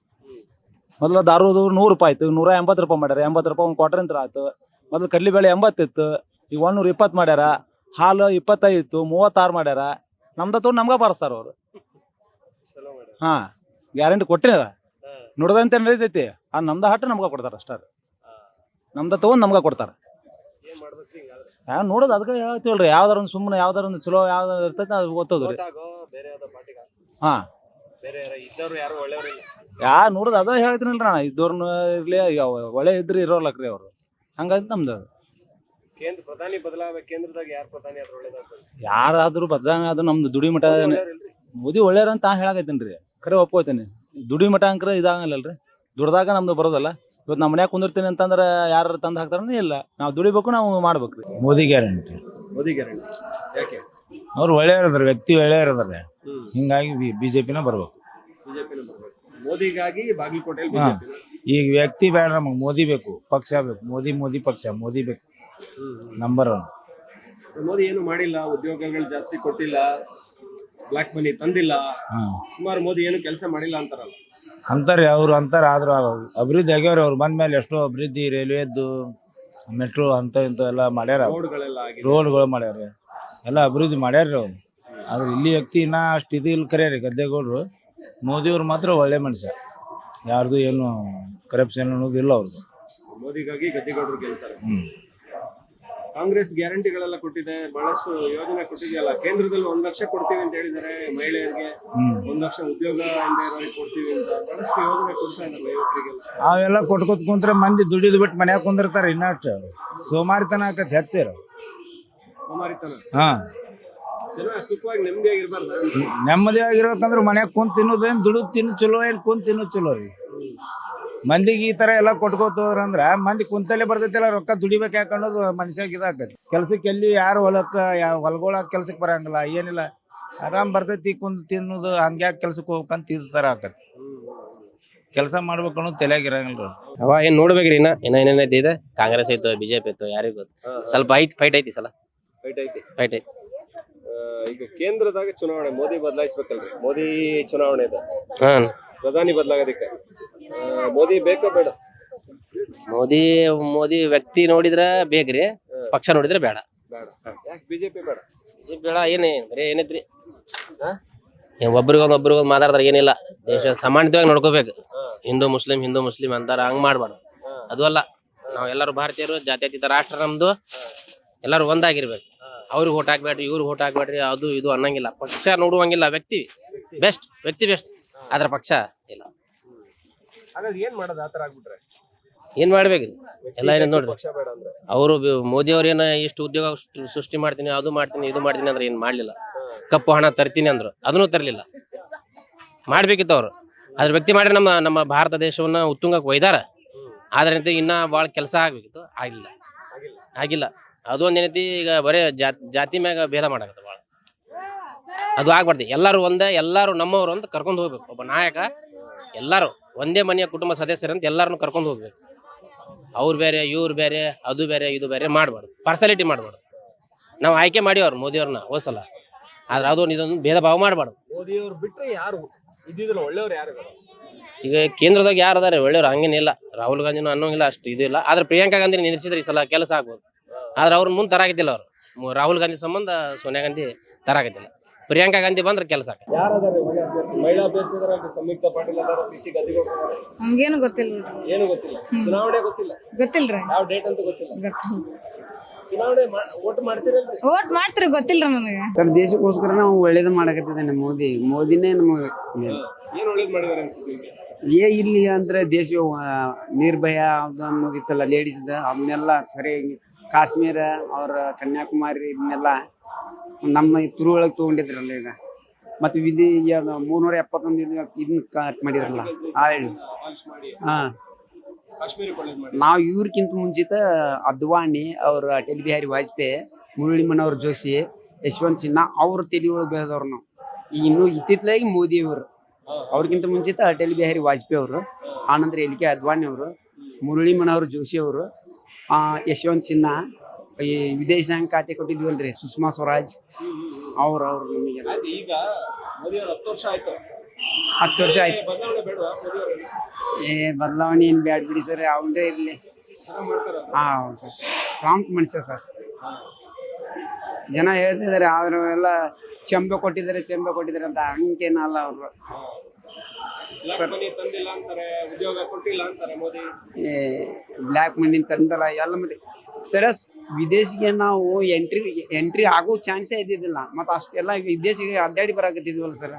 ಮೊದಲು ದಾರುದು ನೂರು ರೂಪಾಯಿ ಆಯ್ತು ನೂರ ಎಂಬತ್ತು ರೂಪಾಯಿ ಮಾಡ್ಯಾರ. ಎಂಬತ್ತು ರೂಪಾಯಿ ಒಂದು ಕ್ವಾರ್ಟರ್ ಅಂತ ಆಯ್ತು. ಮೊದಲು ಕಡ್ಲಿಬೇಳೆ ಎಂಬತ್ತಿತ್ತು ಈಗ ಒಂದೂರ ಇಪ್ಪತ್ತು ಮಾಡ್ಯಾರ. ಹಾಲು ಇಪ್ಪತ್ತೈದು ಇತ್ತು ಮೂವತ್ತಾರು ಮಾಡ್ಯಾರ. ನಮ್ದ ತೊಗೊಂಡು ನಮ್ಗೆ ಬರ್ಸಾರ ಅವ್ರು. ಹಾ ಗ್ಯಾರಂಟಿ ಕೊಟ್ಟಿರ. ನುಡ್ದಂತೆ ನಡೀತೈತಿ. ಆ ನಮ್ದ ಹಟ್ಟು ನಮ್ಗೆ ಕೊಡ್ತಾರ ಅಷ್ಟ ನಮ್ದ ತಗೊಂಡ್ ನಮ್ಗೆ ಕೊಡ್ತಾರ. ಯಾ ನೋಡೋದು ಅದಕ್ಕೆ ಹೇಳ್ತೀವಲ್ರಿ. ಯಾವ್ದಾರ ಒಂದು ಸುಮ್ಮನೆ ಯಾವ್ದಾರ ಒಂದು ಚಲೋ ಯಾವ್ದಾರ ಇರ್ತೈತಿ ಅದು
ಗೊತ್ತದ್ರಿ.
ಹಾ. ಯಾ ನೋಡೋದು ಅದ ಹೇಳ್ತೀನಲ್ರಿ ನಾ ಇದ್ದವ್ರನ್ನ ಇರ್ಲಿ ಒಳ್ಳೆ ಇದ್ರಿ ಇರೋಲ್ಲಕ್ರಿ ಅವರು. ಹಂಗಂತ ನಮ್ದು.
ಕೇಂದ್ರ ಪ್ರಧಾನಿ ಕೇಂದ್ರದಾಗ ಯಾರು ಪ್ರಧಾನಿ ಆದ್ರೆ ಒಳ್ಳೇದಾಗ್ತದೆ
ಯಾರಾದ್ರೂ ಬದಲಾವಣೆ ಆದ್ರೂ ನಮ್ದು ದುಡಿ ಮಠ
ಒಳ್ಳೆಯವ್ರಿಲ್ರಿ?
ಮೋದಿ ಒಳ್ಳೆಯವ್ರ ಅಂತ ಹೇಳಕತ್ತೀನಿ ಖರೆ ಒಪ್ಕೋತೀನಿ. ದುಡಿ ಮಠ ಅಂಕ್ರ ಇದಾಗಲ್ಲಲ್ರಿ ದುಡ್ದಾಗ ನಮ್ದು ಬರೋದಲ್ಲ. ಇವತ್ತು ನಮ್ಮ ಮನ್ಯಾಗ ಕುಂದಿರ್ತೀನಿ ಅಂತಂದ್ರೆ ಯಾರು ತಂದು ಹಾಕ್ತಾರನೇ? ಇಲ್ಲ. ನಾವು ದುಡಿಬೇಕು ನಾವು ಮಾಡ್ಬೇಕ್ರಿ.
ಮೋದಿ ಗ್ಯಾರಂಟಿ.
ಮೋದಿ ಗ್ಯಾರಂಟಿ. ಯಾಕೆ?
ಅವ್ರು ಒಳ್ಳೆಯವ್ರದಾರೆ ವ್ಯಕ್ತಿ ಒಳ್ಳೆಯವ್ರದಾರೆ. ಹಿಂಗಾಗಿ ಬಿಜೆಪಿನ ಬರ್ಬೇಕು.
ಬಿಜೆಪಿನ ಬರ್ಬೇಕು. ಮೋದಿಗಾಗಿ ಬಾಗಲಕೋಟೆಯಲ್ಲಿ
ಈಗ ವ್ಯಕ್ತಿ ಬೇಡ ನಮಗೆ ಮೋದಿ ಬೇಕು ಪಕ್ಷ ಬೇಕು. ಮೋದಿ ಮೋದಿ ಪಕ್ಷ ಮೋದಿ ಬೇಕು. Number one.
ಮೋದಿ ಏನು ಮಾಡಿಲ್ಲ ಉದ್ಯೋಗಗಳು ಜಾಸ್ತಿ ಕೊಟ್ಟಿಲ್ಲ ಬ್ಲಾಕ್ ಮನಿ ತಂದಿಲ್ಲ.
ಹ್ಮ್
ಸುಮಾರು ಮೋದಿ ಏನು ಕೆಲಸ ಮಾಡಿಲ್ಲ ಅಂತಾರಲ್ಲ.
ಅಂತಾರೆ ಅವ್ರು ಅಂತಾರೆ ಆದ್ರೂ ಅಭಿವೃದ್ಧಿ ಆಗ್ಯಾವ್ರಿ ಅವ್ರು ಬಂದ ಮೇಲೆ ಎಷ್ಟೋ ಅಭಿವೃದ್ಧಿ ರೈಲ್ವೆದ್ದು ಮೆಟ್ರೋ ಅಂತ ಇಂಥ ಎಲ್ಲ ಮಾಡ್ಯಾರ
ರೋಡ್ಗಳೆಲ್ಲ ಆಗಿದೆ.
ರೋಡ್ಗಳು ಮಾಡ್ಯಾರ ಎಲ್ಲ ಅಭಿವೃದ್ಧಿ ಮಾಡ್ಯಾರ ಅವ್ರು. ಆದ್ರೆ ಇಲ್ಲಿ ವ್ಯಕ್ತಿ ಇನ್ನ ಅಷ್ಟು ಇದು ಇಲ್ಲಿ ಕರೆ ರೀ ಗದ್ದೆಗೌಡರು. ಮೋದಿಯವ್ರು ಮಾತ್ರ ಒಳ್ಳೆ ಮನುಷ್ಯ. ಯಾರ್ದು ಏನು ಕರಪ್ಷನ್ ಅನ್ನೋದು ಇಲ್ಲ ಅವ್ರದ್ದು
ಮೋದಿಗಾಗಿ ಗದ್ದೆಗೌಡರು ಗೆಲ್ತಾರೆ. ಕಾಂಗ್ರೆಸ್ ಗ್ಯಾರಂಟಿಗಳೆಲ್ಲ ಕೊಟ್ಟಿದೆ ಬಹಳಷ್ಟು ಯೋಜನೆ ಕೊಟ್ಟಿದೆಯಲ್ಲ ಕೇಂದ್ರದಲ್ಲಿ ಒಂದ್ ಲಕ್ಷ ಕೊಡ್ತೀವಿ ಅಂತ ಹೇಳಿದ್ದಾರೆ ಮಹಿಳೆಯರಿಗೆ ಒಂದ್ ಲಕ್ಷ ಉದ್ಯೋಗ ಕೊಡ್ತೀವಿ ಅಂತ ಬಹಳಷ್ಟು ಯೋಜನೆ ಕೊಡ್ತಾ ಇದ್ದಾರೆ ಯುವಕರಿಗೆಲ್ಲ
ಅವೆಲ್ಲ ಕೊಟ್ಕೊತ್ ಕುಂತ್ರೆ ಮಂದಿ ದುಡಿದು ಬಿಟ್ಟು ಮನ್ಯಾಗ ಕುಂದಿರ್ತಾರೆ ಇನ್ನಷ್ಟು ಸೋಮಾರಿತನ ಆಕತ್ ಹೆಚ್ಚಿರ.
ಸೋಮಾರಿತನ?
ಹಾ.
ಚಲೋ ಸುಖವಾಗಿ ನೆಮ್ಮದಿಯಾಗಿ ಇರಬಾರ್ದು
ನೆಮ್ಮದಿ ಆಗಿರ್ಬೇಕಂದ್ರೆ ಮನ್ಯಾಗ ಕುಂತ ತಿನ್ನೋದೇನ್ ದುಡಿದು ತಿನ್ನು ಚಲೋ ಏನ್ ಕುಂತ ತಿನ್ನೋದು ಚಲೋ ರೀ. ಮಂದಿಗೆ ಈ ತರ ಎಲ್ಲ ಕೊಟ್ಕೋತ ಅಂದ್ರ ಮಂದಿ ಕುಂತಲ್ಲೇ ಬರ್ತೈತಿಲ್ಲ ರೊಕ್ಕ ದುಡಿಬೇಕು ಅನ್ನೋದು ಮನುಷ್ಯಾಗ ಇದಾಕತಿ ಕೆಲ್ಸಕ್ಕೆ ಎಲ್ಲಿ ಯಾರು ಹೊಲಕ್ಕ ಯಾವ ಹೊಲ್ಗೊಳಕ್ ಕೆಲ್ಸಕ್ಕೆ ಬರಂಗಿಲ್ಲ ಏನಿಲ್ಲ. ಆರಾಮ್ ಬರ್ತೈತಿ ಕುಂತ ತಿನ್ನೋದು ಹಂಗ್ಯಾಕ್ ಕೆಲ್ಸಕ್ಕೆ ಹೋಗ್ಬೇಕಂತ ಇದ್ ತರ ಆಕತಿ ಕೆಲಸ ಮಾಡ್ಬೇಕು ಅನ್ನೋದು ತಲೆಯಾಗಿರಂಗಿಲ್ಲ
ಅವ ಏನ್ ನೋಡ್ಬೇಕ್ರಿ ಇನ್ನ? ಇನ್ನ ಏನೇನೈತಿ ಇದೆ? ಕಾಂಗ್ರೆಸ್ ಐತೋ ಬಿಜೆಪಿ ಐತೋ ಯಾರಿಗೂ ಗೊತ್ತು? ಸ್ವಲ್ಪ ಐತಿ ಫೈಟ್ ಐತಿ ಸಲ.
ಫೈಟ್ ಐತಿ.
ಫೈಟ್ ಐತಿ.
ಆ, ಈಗ ಕೇಂದ್ರದಾಗ ಚುನಾವಣೆ ಮೋದಿ ಬದಲಾಯಿಸ್ಬೇಕಲ್ರಿ. ಮೋದಿ ಚುನಾವಣೆ ಇದೆ.
ಹಾ
ಪ್ರಧಾನಿ ಬದಲಾಗೋದಕ್ಕೆ? ಮೋದಿ ಬೇಕೋ ಬೇಡ?
ಮೋದಿ ಮೋದಿ ವ್ಯಕ್ತಿ ನೋಡಿದ್ರೆ ಬೇಕ್ರಿ ಪಕ್ಷ ನೋಡಿದ್ರೆ ಬೇಡ.
ಬೇಡ. ಯಾಕೆ ಬಿಜೆಪಿ ಬೇಡ?
ಬಿಜೆಪಿ ಬೇಡ ಏನೇ ಬರೀ ಏನೈತ್ರಿ ಒಬ್ರಿಗೊಂದು ಒಬ್ರಿಗೊಂದು ಮಾತಾಡ್ತಾರ ಏನಿಲ್ಲ. ದೇಶ ಸಮಾನತೆಯಾಗಿ ನೋಡ್ಕೋಬೇಕು. ಹಿಂದೂ ಮುಸ್ಲಿಂ ಹಿಂದೂ ಮುಸ್ಲಿಂ ಅಂತಾರ ಹಂಗ್ ಮಾಡ್ಬಾರ್ದು. ಅದು ಅಲ್ಲ ನಾವ್ ಎಲ್ಲರೂ ಭಾರತೀಯರು ಜಾತ್ಯತೀತ ರಾಷ್ಟ್ರ ನಮ್ದು. ಎಲ್ಲರೂ ಒಂದಾಗಿರ್ಬೇಕು. ಅವ್ರಿಗೆ ಓಟ್ ಹಾಕ್ಬೇಡ್ರಿ ಇವ್ರಿಗೆ ಓಟ್ ಹಾಕ್ಬೇಡ್ರಿ ಅದು ಇದು ಅನ್ನಂಗಿಲ್ಲ. ಪಕ್ಷ ನೋಡುವಂಗಿಲ್ಲ ವ್ಯಕ್ತಿ. ಬೆಸ್ಟ್ ವ್ಯಕ್ತಿ ಬೆಸ್ಟ್ ಆದ್ರ ಪಕ್ಷ ಇಲ್ಲ.
ಹಾಗಾಗಿ ಏನ್ ಮಾಡೋದು? ಆತರ ಆಗ್ಬಿಟ್ರೆ.
ಏನ್ ಮಾಡ್ಬೇಕು ಎಲ್ಲ ಏನ ನೋಡ್ರಿ
ಪಕ್ಷ ಬೇಡ ಅಂದ್ರೆ.
ಅವರು ಮೋದಿ ಅವ್ರ ಏನ ಇಷ್ಟು ಉದ್ಯೋಗ ಸೃಷ್ಟಿ ಮಾಡ್ತೀನಿ ಅದು ಮಾಡ್ತೀನಿ ಇದು ಮಾಡ್ತೀನಿ ಅಂದ್ರೆ ಏನ್ ಮಾಡ್ಲಿಲ್ಲ. ಕಪ್ಪು ಹಣ ತರ್ತೀನಿ ಅಂದ್ರು ಅದನ್ನು ತರ್ಲಿಲ್ಲ. ಮಾಡ್ಬೇಕಿತ್ತು ಅವ್ರು. ಅದ್ರ ವ್ಯಕ್ತಿ ಮಾಡಿ ನಮ್ಮ ನಮ್ಮ ಭಾರತ ದೇಶವನ್ನ ಉತ್ತುಂಗಕ್ಕೆ ಒಯ್ದಾರ. ಆದ್ರಿಂದ ಇನ್ನ ಭಾಳ ಕೆಲಸ ಆಗ್ಬೇಕಿತ್ತು. ಆಗಿಲ್ಲ. ಆಗಿಲ್ಲ. ಅದು ಒಂದೇನೈತಿ ಏನೈತಿ ಈಗ ಬರೇ ಜಾತ್ ಜಾತಿ ಮ್ಯಾಗ ಭೇದ ಮಾಡಕತ್ತ ಭಾಳ. ಅದು ಆಗ್ಬಾರ್ದು. ಎಲ್ಲರೂ ಒಂದೇ ಎಲ್ಲಾರು ನಮ್ಮವ್ರು ಅಂತ ಕರ್ಕೊಂಡು ಹೋಗ್ಬೇಕು. ಒಬ್ಬ ನಾಯಕ ಎಲ್ಲಾರು ಒಂದೇ ಮನೆಯ ಕುಟುಂಬ ಸದಸ್ಯರಂತ ಎಲ್ಲರನ್ನು ಕರ್ಕೊಂಡು ಹೋಗ್ಬೇಕು. ಅವ್ರು ಬೇರೆ ಇವ್ರು ಬೇರೆ ಅದು ಬೇರೆ ಇದು ಬೇರೆ ಮಾಡಬಾರ್ದು. ಪಾರ್ಸಾಲಿಟಿ ಮಾಡಬಾರ್ದು. ನಾವು ಆಯ್ಕೆ ಮಾಡಿವ್ರು ಮೋದಿ ಅವ್ರನ್ನ ಹೋಸಲ ಆದ್ರೆ ಅದು ಇದೊಂದು ಭೇದ ಭಾವ ಮಾಡಬಾರ್ದು.
ಮೋದಿ ಬಿಟ್ಟರೆ ಯಾರು? ಇದ್ದಿದ್ರು ಒಳ್ಳೆಯವ್ರು ಯಾರು
ಈಗ ಕೇಂದ್ರದಾಗ ಯಾರು ಅದಾರೆ ಒಳ್ಳೆಯವ್ರು ಹಂಗೇನಿಲ್ಲ ರಾಹುಲ್ ಗಾಂಧಿನೂ ಅನ್ನೋಂಗಿಲ್ಲ ಅಷ್ಟು ಇದು ಇಲ್ಲ. ಆದ್ರೆ ಪ್ರಿಯಾಂಕಾ ಗಾಂಧಿ ನಿಂದಿಸಿದ್ರೆ ಈ ಸಲ ಕೆಲಸ ಆಗ್ಬೋದು. ಆದ್ರೆ ಅವ್ರನ್ನ ಮುಂದೆ ತರಾಗಿದ್ದಿಲ್ಲ ಅವರು. ರಾಹುಲ್ ಗಾಂಧಿ ಸಂಬಂಧ ಸೋನಿಯಾ ಗಾಂಧಿ ತರಾಕತ್ತಿಲ್ಲ ಪ್ರಿಯಾಂಕಾ ಗಾಂಧಿ ಬಂದ್ರೆ ಕೆಲಸ
ಯಾರದಾರೆ ಮಹಿಳಾ ಅಭ್ಯರ್ಥಿ ಇದಾರೆ ಸಂಯುಕ್ತ ಪಾಟೀಲ್ ಅದಾರ ಪಿ ಸಿ ಗದ್ದಿಗೌಡ ಅದಾರ.
ನಮ್ಗೇನು ಗೊತ್ತಿಲ್ಲ
ಏನು ಗೊತ್ತಿಲ್ಲ? ಚುನಾವಣೆ ಗೊತ್ತಿಲ್ಲ?
ಗೊತ್ತಿಲ್ರಿ
ಯಾವ ಡೇಟ್ ಅಂತ ಗೊತ್ತಿಲ್ಲ? ಚುನಾವಣೆ ಓಟ್ ಮಾಡ್ತೀರಲ್ರಿ?
ಓಟ್ ಮಾಡ್ತೀರಿ ಗೊತ್ತಿಲ್ಲ ನನಗೆ.
ಸರ್ ದೇಶಕ್ಕೋಸ್ಕರ ನಾವು ಒಳ್ಳೇದು ಮಾಡಕತ್ತಿದ್ದೇನೆ ಮೋದಿ. ಮೋದಿನೇ ನಮಗೆ
ಏನು ಒಳ್ಳೇದು ಮಾಡಿದಾರೆ ಅನ್ಸುತ್ತೆ ನಿಮ್ಗೆ?
ಏ ಇಲ್ಲಿ ಅಂದ್ರೆ ದೇಶ ನಿರ್ಭಯ ಮುಗಿತಲ್ಲ ಅನ್ನೋದಿತ್ತಲ್ಲ ಲೇಡೀಸ್ದ ಅದನ್ನೆಲ್ಲ ಸರಿ ಕಾಶ್ಮೀರ ಅವ್ರ ಕನ್ಯಾಕುಮಾರಿ ಇದನ್ನೆಲ್ಲ ನಮ್ಮ ತುರು ಒಳಗೆ ತೊಗೊಂಡಿದ್ರಲ್ಲ ಈಗ. ಮತ್ತು ವಿಧಿ ಮೂರ್ನೂರ ಎಪ್ಪತ್ತೊಂದು ಇದು ಇದನ್ನ ಕಟ್ ಮಾಡಿದ್ರಲ್ಲ, ಆ
ಮಾಡಿ
ಹಾ. ನಾವು ಇವ್ರಕ್ಕಿಂತ ಮುಂಚಿತ ಅದ್ವಾಣಿ ಅವ್ರ ಅಟಲ್ ಬಿಹಾರಿ ವಾಜಪೇಯಿ ಮುರಳಿ ಮನೋಹರ್ ಜೋಶಿ, ಯಶವಂತ್ ಸಿನ್ಹಾ ಅವ್ರ ತಲೆ ಒಳಗೆ ಬೆಳೆದವ್ರು ನಾವು. ಈಗ ಇನ್ನು ಇತ್ತಿತ್ತಲಾಗಿ ಮೋದಿ ಅವರು ಅವ್ರಿಗಿಂತ ಮುಂಚಿತ ಅಟಲ್ ಬಿಹಾರಿ ವಾಜಪೇಯಿ ಅವರು ಆನಂದ್ರ ಎಲ್ ಕೆ ಅದ್ವಾನಿ ಅವರು ಮುರಳಿ ಮನೋಹರ್ ಜೋಶಿ ಅವರು ಯಶವಂತ್ ಸಿನ್ಹಾ ಈ ವಿದೇಶಾಂಗ ಖಾತೆ ಕೊಟ್ಟಿದ್ವಲ್ರಿ ಸುಷ್ಮಾ ಸ್ವರಾಜ್ ಅವ್ರು ಅವ್ರು ನಮಗೆ
ಆಯ್ತು ಈಗ ಮೋದಿ ಅವ್ರು ಹತ್ತು ವರ್ಷ ಆಯ್ತು.
ಹತ್ತು ವರ್ಷ ಆಯ್ತು.
ಬದಲಾವಣೆ ಬೇಡವಾ ಮೋದಿ ಅವರಲ್ಲಿ
ಏ ಬದಲಾವಣೆ ಏನು ಬ್ಯಾಡ್ ಬಿಡಿ ಸರ್ ಅವನೇ ಇರಲಿ.
ಚೆನ್ನಾಗ್ ಮಾಡ್ತಾರ
ಹಾ ಹೌದು ಸರ್. ಪ್ರಾಂಪ್ಟ್ ಮನುಷ್ಯ ಸರ್. ಜನ ಹೇಳ್ತಿದ್ದಾರೆ ಆದ್ರೂ ಎಲ್ಲ ಚೆಂಬೆ ಕೊಟ್ಟಿದ್ದಾರೆ ಚೆಂಬೆ ಕೊಟ್ಟಿದ್ದಾರೆ ಅಂತ ಹಂಗೇನಲ್ಲ ಅವರು.
ಬ್ಲಾಕ್ ಮನಿ ತಂದಿಲ್ಲ ಅಂತಾರೆ ಉದ್ಯೋಗ ಕೊಟ್ಟಿಲ್ಲ ಅಂತಾರೆ ಮೋದಿ.
ಬ್ಲ್ಯಾಕ್ ಮನಿ ತಂದಲ್ಲ ಎಲ್ಲ ಮತ್ತೆ ಸರ ವಿದೇಶಿಗೆ ನಾವು ಎಂಟ್ರಿ ಎಂಟ್ರಿ ಆಗೋ ಚಾನ್ಸೇ ಇದ್ದಿದ್ದಿಲ್ಲ. ಮತ್ತು ಅಷ್ಟೆಲ್ಲ ವಿದೇಶಿಗೆ ಅಡ್ಡಾಡಿ ಬರಾಕತ್ತಿದ್ವಲ್ಲ ಸರ್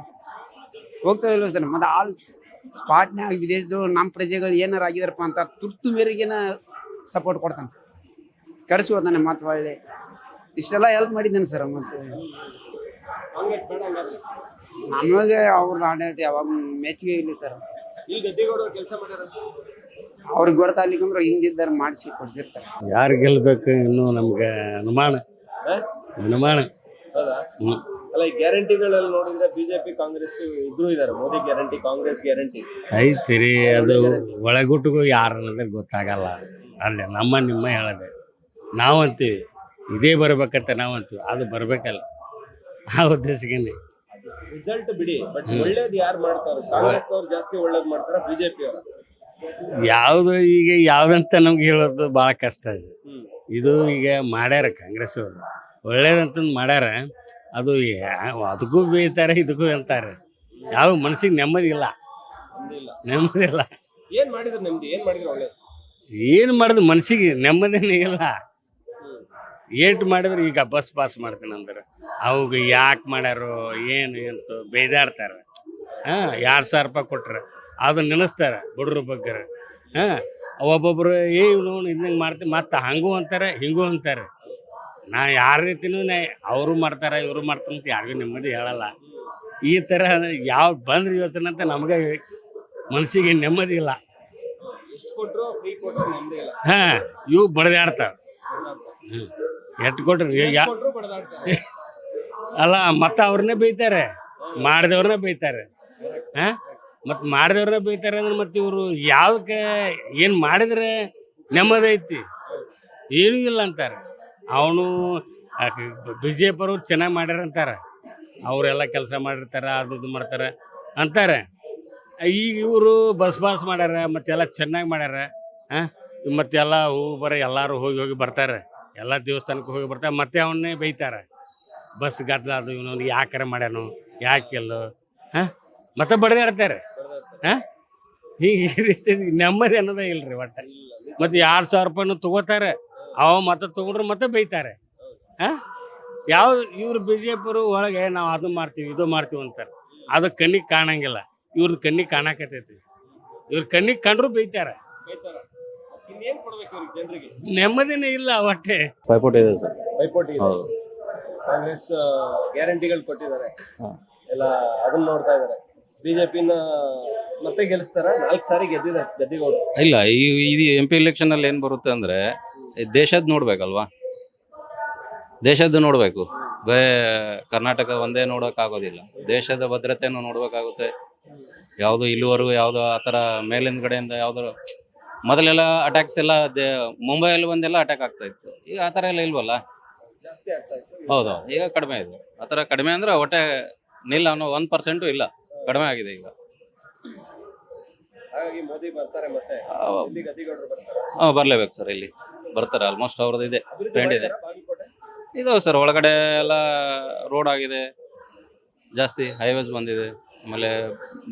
ಹೋಗ್ತಾ ಇಲ್ವ ಸರ್ ಮತ್ತು ಆಲ್ ಸ್ಪಾಟ್ನಾಗ ವಿದೇಶದವ್ರು ನಮ್ಮ ಪ್ರಜೆಗಳು ಏನಾರು ಆಗಿದಾರಪ್ಪ ಅಂತ ತುರ್ತು ಮೇರೆಗೇನ ಸಪೋರ್ಟ್ ಕೊಡ್ತಾನೆ. ಕರೆಸಿ ಹೋದಾನೆ ಮತ್ತು ಒಳ್ಳೆ. ಇಷ್ಟೆಲ್ಲ ಹೆಲ್ಪ್ ಮಾಡಿದ್ದೇನೆ ಸರ್ ಮತ್ತು. ನಮಗೆ ಅವ್ರದ್ದು ಆಡಳಿತ ಯಾವಾಗ ಮೆಚ್ಚುಗೆ ಇಲ್ಲ ಸರ್ ಅವ್ರಿಗೆ ಗೊತ್ತಾಗ್ಲಿಕ್ಕಂದ್ರೆ ಹಿಂದಿದ್ದಾರೆ ಮಾಡಿಸಿ ಕೊಡ್ಸಿರ್ತಾರೆ.
ಯಾರು ಗೆಲ್ಬೇಕು ಇನ್ನು ನಮ್ಗೆ ಅನುಮಾನ. ಅನುಮಾನ.
ಹೌದಾ?
ಹ್ಮ್.
ಅಲ್ಲ ಈ ಗ್ಯಾರಂಟಿಗಳಲ್ಲಿ ನೋಡಿದ್ರೆ ಬಿಜೆಪಿ ಕಾಂಗ್ರೆಸ್ ಇಬ್ರು ಇದಾರೆ. Modi guarantee Congress guarantee.
ಐತಿರಿ ಅದು ಒಳಗುಟ್ಟಿಗೂ ಯಾರು ಅನ್ನೋದು ಗೊತ್ತಾಗಲ್ಲ. ಅಲ್ಲ ನಮ್ಮ ನಿಮ್ಮ ಹೇಳದೆ. ನಾವಂತೀವಿ. ಇದೇ ಬರ್ಬೇಕಂತ ನಾವಂತೀವಿ. ಅದು ಬರ್ಬೇಕಲ್ಲ. ಆ ಉದ್ದೇಶಕ್ಕೆ
ರಿಸಲ್ಟ್ ಬಿಡಿ. ಬಟ್ ಒಳ್ಳೇದು ಯಾರು ಮಾಡ್ತಾರೆ ಕಾಂಗ್ರೆಸ್ನವ್ರು ಜಾಸ್ತಿ ಒಳ್ಳೇದು ಮಾಡ್ತಾರ ಬಿಜೆಪಿ ಅವರು
ಯಾವುದು ಈಗ ಯಾವ್ದಂತ ನಮ್ಗೆ ಹೇಳೋದು ಭಾಳ ಕಷ್ಟ ಇದೆ. ಇದು ಈಗ ಮಾಡ್ಯಾರ ಕಾಂಗ್ರೆಸ್ ಅವರು. ಒಳ್ಳೇದಂತಂದು ಮಾಡ್ಯಾರ. ಅದು ಅದಕ್ಕೂ ಬೇಯ್ತಾರೆ ಇದಕ್ಕೂ ಅಂತಾರೆ. ಯಾವ ಮನಸ್ಸಿಗೆ ನೆಮ್ಮದಿ ಇಲ್ಲ. ನೆಮ್ಮದಿ ಇಲ್ಲ.
ಏನ್ ಮಾಡಿದ್ರು ನೆಮ್ಮದಿ ಏನ್ ಮಾಡಿದ್ರು
ಏನು ಮಾಡಿದ್ರು ಮನಸ್ಸಿಗೆ ನೆಮ್ಮದಿನೇ ಇಲ್ಲ. ಏಟ್ ಮಾಡಿದ್ರೆ ಈಗ ಬಸ್ ಪಾಸ್ ಮಾಡ್ತೀನಿ ಅಂದ್ರೆ. ಅವಾಗ ಯಾಕೆ ಮಾಡ್ಯಾರೋ ಏನು ಅಂತ ಬೇಜಾರ್ತಾರೆ. ಹಾಂ ಎರಡು ಸಾವಿರ ರೂಪಾಯಿ ಕೊಟ್ರೆ. ಅದನ್ನ ನೆನೆಸ್ತಾರೆ ಬಡ್ರ ಬಗ್ಗೆ ಹಾಂ ಒಬ್ಬೊಬ್ಬರು ಏ ಇವನು ಇದಂಗೆ ಮಾಡ್ತೀವಿ ಮತ್ತೆ ಹಂಗೂ ಅಂತಾರೆ ಹಿಂಗೂ ಅಂತಾರೆ. ನಾ ಯಾರ ರೀತಿನೂ ನಾ ಅವರು ಮಾಡ್ತಾರೆ ಇವರು ಮಾಡ್ತಾರೆ ಅಂತ ಯಾರಿಗೂ ನೆಮ್ಮದಿ ಹೇಳಲ್ಲ. ಈ ಥರ ಯಾವ ಬಂದ್ರೆ ಯೋಚನೆ ಅಂತ ನಮಗೆ ಮನಸ್ಸಿಗೆ ನೆಮ್ಮದಿ ಇಲ್ಲ. ಹಾಂ ಇವು ಬಡ್ದಾಡ್ತಾವೆ. ಹ್ಞೂ ಎಟ್ಟು ಕೊಟ್ರು ಅಲ್ಲ ಮತ್ತೆ ಅವ್ರನ್ನೇ ಬೈತಾರೆ ಮಾಡಿದವ್ರನ್ನೇ ಬೈತಾರೆ. ಹಾಂ ಮತ್ತು ಮಾಡಿದವ್ರ ಬೈತಾರೆ ಅಂದ್ರೆ ಮತ್ತು ಇವರು ಯಾವ್ದಕ್ಕೆ ಏನು ಮಾಡಿದ್ರೆ ನೆಮ್ಮದಿ ಐತಿ ಏನೂ ಇಲ್ಲ ಅಂತಾರೆ. ಅವನು ಬಿ ಚೆನ್ನಾಗಿ ಮಾಡ್ಯಾರ ಅಂತಾರೆ. ಅವರೆಲ್ಲ ಕೆಲಸ ಮಾಡಿರ್ತಾರೆ, ಅದು ಇದು ಮಾಡ್ತಾರೆ ಅಂತಾರೆ. ಈಗ ಇವರು ಬಸ್ ಬಾಸ್ ಮಾಡ್ಯಾರ, ಮತ್ತೆಲ್ಲ ಚೆನ್ನಾಗಿ ಮಾಡ್ಯಾರ ಹಾಂ ಮತ್ತೆಲ್ಲ ಹೋಗಿ ಬರ ಎಲ್ಲರೂ ಹೋಗಿ ಹೋಗಿ ಬರ್ತಾರೆ. ಎಲ್ಲ ದೇವಸ್ಥಾನಕ್ಕೆ ಹೋಗಿ ಬರ್ತಾರೆ, ಮತ್ತೆ ಅವನ್ನೇ ಬೈತಾರೆ. ಬಸ್ ಗದ್ದಲ ಅದು ಇವನು ಯಾಕಾರ ಮಾಡ್ಯಾನು ಯಾಕಿಲ್ಲೋ ಹಾಂ ಮತ್ತೆ ಬಡ್ದಾಡ್ತಾರೆ. ಹಾಂ? ಹೀಗೆ ಈ ರೀತಿ ನೆಮ್ಮದಿ ಅನ್ನೋದೇ ಇಲ್ರಿ ಒಟ್ಟು. ಮತ್ತು ಎರಡು ಸಾವಿರ ರೂಪಾಯಿನೂ ತಗೋತಾರೆ. ಅವ ಮತ್ತೆ ತೊಗೊಂಡ್ರೆ ಮತ್ತೆ ಬೈತಾರೆ. ಹಾಂ? ಯಾವ ಇವ್ರು ಬಿ ಜೆ ಒಳಗೆ ನಾವು ಅದು ಮಾಡ್ತೀವಿ ಇದು ಮಾಡ್ತೀವಿ ಅಂತಾರೆ. ಅದು ಕಣ್ಣಿಗೆ ಕಾಣಂಗಿಲ್ಲ. ಇವ್ರದ್ದು ಕಣ್ಣಿಗೆ ಕಾಣಕತ್ತೈತಿ. ಇವ್ರ ಕಣ್ಣಿಗೆ ಕಂಡ್ರು ಬೈತಾರೆ. ನೆಮ್ಮದಿನೇ ಇಲ್ಲ ಒಟ್ಟೆ.
ಪೈಪೋಟಿ ಇದೆ ಸರ್.
ಪೈಪೋಟಿ ಇದೆ.
ಹೌದು.
ಕಾಂಗ್ರೆಸ್ ಗ್ಯಾರಂಟಿಗಳು ಕೊಟ್ಟಿದ್ದಾರೆ. ಎಲ್ಲ ಅದನ್ನ ನೋಡ್ತಾ ಇದಾರೆ ಬಿಜೆಪಿನ ಮತ್ತೆ ಗೆಲ್ಸ್ತಾರ ನಾಲ್ಕು ಸಾರಿ ಗೆದ್ದಿದ್ದಾರೆ ಗದ್ದಿಗೌಡರು.
ಇಲ್ಲ ಈ ಇದು ಎಂ ಪಿ ಎಲೆಕ್ಷನ್ ಅಲ್ಲಿ ಏನ್ ಬರುತ್ತೆ ಅಂದ್ರೆ ದೇಶದ್ ನೋಡ್ಬೇಕಲ್ವಾ? ದೇಶದ್ದು ನೋಡ್ಬೇಕು. ಬೇ ಕರ್ನಾಟಕ ಒಂದೇ ನೋಡಕ್ ಆಗೋದಿಲ್ಲ ದೇಶದ ಭದ್ರತೆಯನ್ನು ನೋಡ್ಬೇಕಾಗುತ್ತೆ. ಯಾವುದು ಇಲ್ಲಿವರೆಗೂ ಯಾವುದೋ ಆ ಥರ ಮೇಲಿನ ಕಡೆಯಿಂದ ಯಾವುದೋ ಮೊದಲೆಲ್ಲ ಅಟ್ಯಾಕ್ಸ್ ಎಲ್ಲ ದೇ- ಮುಂಬೈಯಲ್ಲಿ ಒಂದೆಲ್ಲ ಅಟ್ಯಾಕ್ ಆಗ್ತಾ ಇತ್ತು. ಈಗ ಆ ಥರ ಎಲ್ಲ ಇಲ್ವಲ್ಲ?
ಹೌದೌದು ಆಗ್ತಾ ಇತ್ತು.
ಹೌದು ಈಗ ಕಡಿಮೆ ಇದೆ. ಆ ಥರ ಕಡಿಮೆ ಅಂದ್ರೆ ಹೊಟ್ಟೆ ನಿಲ್ಲ ಅನ್ನೋ ಒನ್ ಪರ್ಸೆಂಟು ಇಲ್ಲ. ಕಡಿಮೆ ಆಗಿದೆ ಈಗ.
ಹಾಗಾಗಿ ಮೋದಿ ಬರ್ತಾರೆ ಮತ್ತೆ. ಇಲ್ಲಿ ಗದ್ದಿಗೌಡರು ಬರ್ತಾರೆ.
ಹಾಂ ಬರ್ಲೇಬೇಕು ಸರ್ ಇಲ್ಲಿ ಬರ್ತಾರೆ ಆಲ್ಮೋಸ್ಟ್ ಅವ್ರದ್ದು ಇದೆ ಟ್ರೆಂಡ್ ಇದೆ.
ಬಾಗಲಕೋಟೆ?
ಇದಾವೆ ಸರ್ ಒಳಗಡೆ ಎಲ್ಲ ರೋಡ್ ಆಗಿದೆ
ಜಾಸ್ತಿ ಹೈವೇಸ್ ಬಂದಿದೆ ಆಮೇಲೆ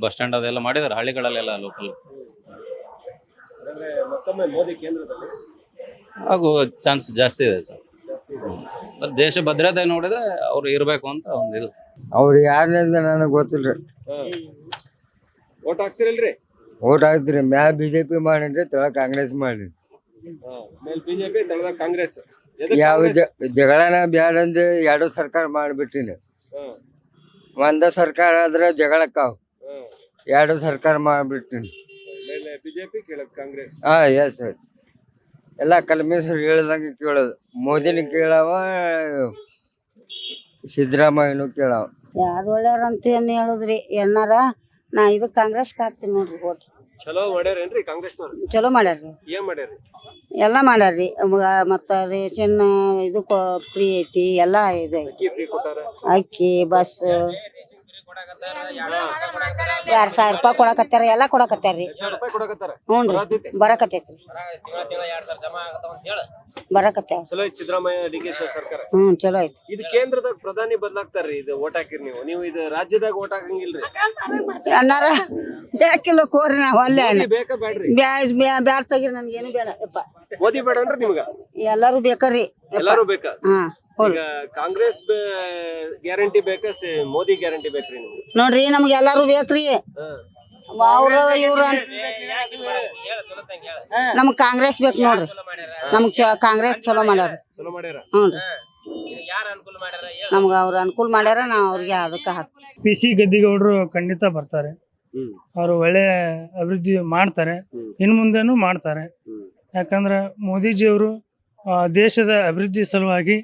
ಬಸ್ ಸ್ಟ್ಯಾಂಡ್ ಅದೆಲ್ಲ ಮಾಡಿದ್ದಾರೆ ಹಳ್ಳಿಗಳಲ್ಲೆಲ್ಲ ಲೋಕಲ್
ಮತ್ತೊಮ್ಮೆ ಮೋದಿ ಕೇಂದ್ರದಲ್ಲಿ?
ಹಾಗೂ ಚಾನ್ಸ್ ಜಾಸ್ತಿ ಇದೆ ಸರ್. ದೇಶ ಭದ್ರತೆ ನೋಡಿದ್ರೆ ಅವ್ರು ಇರಬೇಕು ಅಂತ ಒಂದು ಇದು.
ಅವ್ರು ಯಾರಿಂದ ನನಗೆ ಗೊತ್ತಿಲ್ಲ
ಓಟ್ ಹಾಕ್ತಿರಲ್ರಿ?
ಓಟ್ ಹಾಕ್ತೀರಿ. ಮ್ಯಾಲ ಬಿ ಜೆ ಪಿ ಮಾಡಿನ್ರಿ ತಳ ಕಾಂಗ್ರೆಸ್ ಮಾಡಿ
ಮೇಲ್ ಬಿಜೆಪಿ ಕಾಂಗ್ರೆಸ್.
ಯಾವ ಜ- ಜಗಳನ ಬ್ಯಾಡ ಅಂದ್ರೆ ಎರಡು ಸರ್ಕಾರ ಮಾಡಿಬಿಟ್ಟಿನಿ. ಒಂದ ಸರ್ಕಾರ ಆದ್ರೆ ಜಗಳಕ್ಕಾವ್ ಎರಡು ಸರ್ಕಾರ ಮಾಡಿಬಿಟ್ಟಿನಿ.
ಮೇಲೆ ಬಿಜೆಪಿ ಕೆಳಗ್ ಕಾಂಗ್ರೆಸ್.
ಹಾ ಎಸ್ ಸರ್ ಎಲ್ಲ ಕಲ್ಮೇಶ್ವರ್ ಹೇಳ್ದಂಗೆ ಕೇಳೋದು. ಮೋದಿನ ಕೇಳವ ಸಿದ್ದರಾಮಯ್ಯನು ಕೇಳವ.
ಯಾರು ಒಳ್ಳೆಯವ್ರ ಅಂತ ಏನು ಹೇಳುದ್ರಿ? ಏನಾರ? ನಾ ಇದು ಕಾಂಗ್ರೆಸ್ ಹಾಕ್ತೀನಿ ನೋಡ್ರಿ ಓಟ್
ಚಲೋ ಮಾಡ್ಯಾರೇನ್ರಿ ಕಾಂಗ್ರೆಸ್ನವ್ರು?
ಚಲೋ ಮಾಡ್ಯಾರ್ರಿ.
ಏನ್ ಮಾಡ್ಯಾರಿ
ಎಲ್ಲ ಮಾಡ್ಯಾರ್ರಿ. ಮತ್ತ ರೇಷನ್ ಇದು ಫ್ರೀ ಐತಿ ಎಲ್ಲ ಇದೆ.
ಅಕ್ಕಿ ಫ್ರೀ ಕೊಟ್ಟಾರ?
ಅಕ್ಕಿ ಬಸ್ ಎರಡ್ ಸಾವಿರ ರೂಪಾಯಿ ಕೊಡಕತ್ತಾರ ಎಲ್ಲ ಕೊಡಕತ್ತಾರ್ರಿ
ಸಾವಿರ ರೂಪಾಯಿ ಕೊಡಕತ್ತಾರ
ಹ್ಞೂನ್ರಿ? ಬರಕತ್ತೈತ್ರಿ ಬರಕತ್ತಾವ
ಚಲೋ ಐತಿ ಸಿದ್ದರಾಮಯ್ಯ ಡಿ ಕೆ ಶಿವ ಸರ್ಕಾರ.
ಹ್ಮ್ ಚಲೋ ಐತಿ.
ಇದು ಕೇಂದ್ರದಾಗ ಪ್ರಧಾನಿ ಬದಲಾಗ್ತಾರ್ರಿ ಇದು ಓಟ್ ಹಾಕಿರಿ ನೀವು. ನೀವು ಇದು ರಾಜ್ಯದಾಗ ಓಟ್ ಹಾಕಂಗಿಲ್ರಿ.
ಅಣ್ಣಾರ ಬೇಕಿಲ್ಲ ಕೋರಿ ನಾವು ಅಲ್ಲೇ
ಬೇಕಾ ಬೇಡ್ರಿ
ಬ್ಯಾಡ್ ತೆಗಿರಿ ನನ್ಗೇನು ಬೇಡ. ಯಪ್ಪ.
ಮೋದಿ ಬೇಡ ಅಂದ್ರೆ ನಿಮ್ಗ?
ಎಲ್ಲಾರು ಬೇಕರಿ
ಎಲ್ಲಾರು ಬೇಕಾ?
ಹಾ.
ಈಗ ಕಾಂಗ್ರೆಸ್ ಗ್ಯಾರಂಟಿ ಬೇಕಾ ಸ- ಮೋದಿ ಗ್ಯಾರಂಟಿ ಬೇಕ್ರಿ ನಿಮ್ಗೆ?
ನೋಡ್ರಿ ನಮ್ಗೆ ಎಲ್ಲಾರು ಬೇಕ್ರಿ ಅವ್ರ ಇವ್ರ ನಮಗ್ ಕಾಂಗ್ರೆಸ್ ಬೇಕು ನೋಡ್ರಿ. ನಮಗ್ ಚ- ಕಾಂಗ್ರೆಸ್ ಚಲೋ ಮಾಡ್ಯಾರ.
ಚಲೋ ಮಾಡ್ಯಾರ?
ಹ್ಞೂನ್ರಿ ನಮ್ಗ ಅವ್ರ ಅನುಕೂಲ ಮಾಡ್ಯಾರ ನಾವ್ ಅವ್ರಿಗೆ ಅದಕ್ಕ ಹಾಕ್
ಪಿ ಸಿ ಗದ್ದಿಗೌಡರು ಖಂಡಿತ ಬರ್ತಾರೆ.
ಅವ್ರು
ಅವರು ಒಳ್ಳೆ ಅಭಿವೃದ್ಧಿ ಮಾಡ್ತಾರೆ.
ಇನ್
ಇನ್ನು ಮುಂದೆನೂ ಮಾಡ್ತಾರೆ.
ಯಾಕಂದ್ರ
ಯಾಕಂದ್ರೆ ಮೋದಿಜಿಯವರು ಆ, ದೇಶದ ಅಭಿವೃದ್ಧಿ ಸಲುವಾಗಿ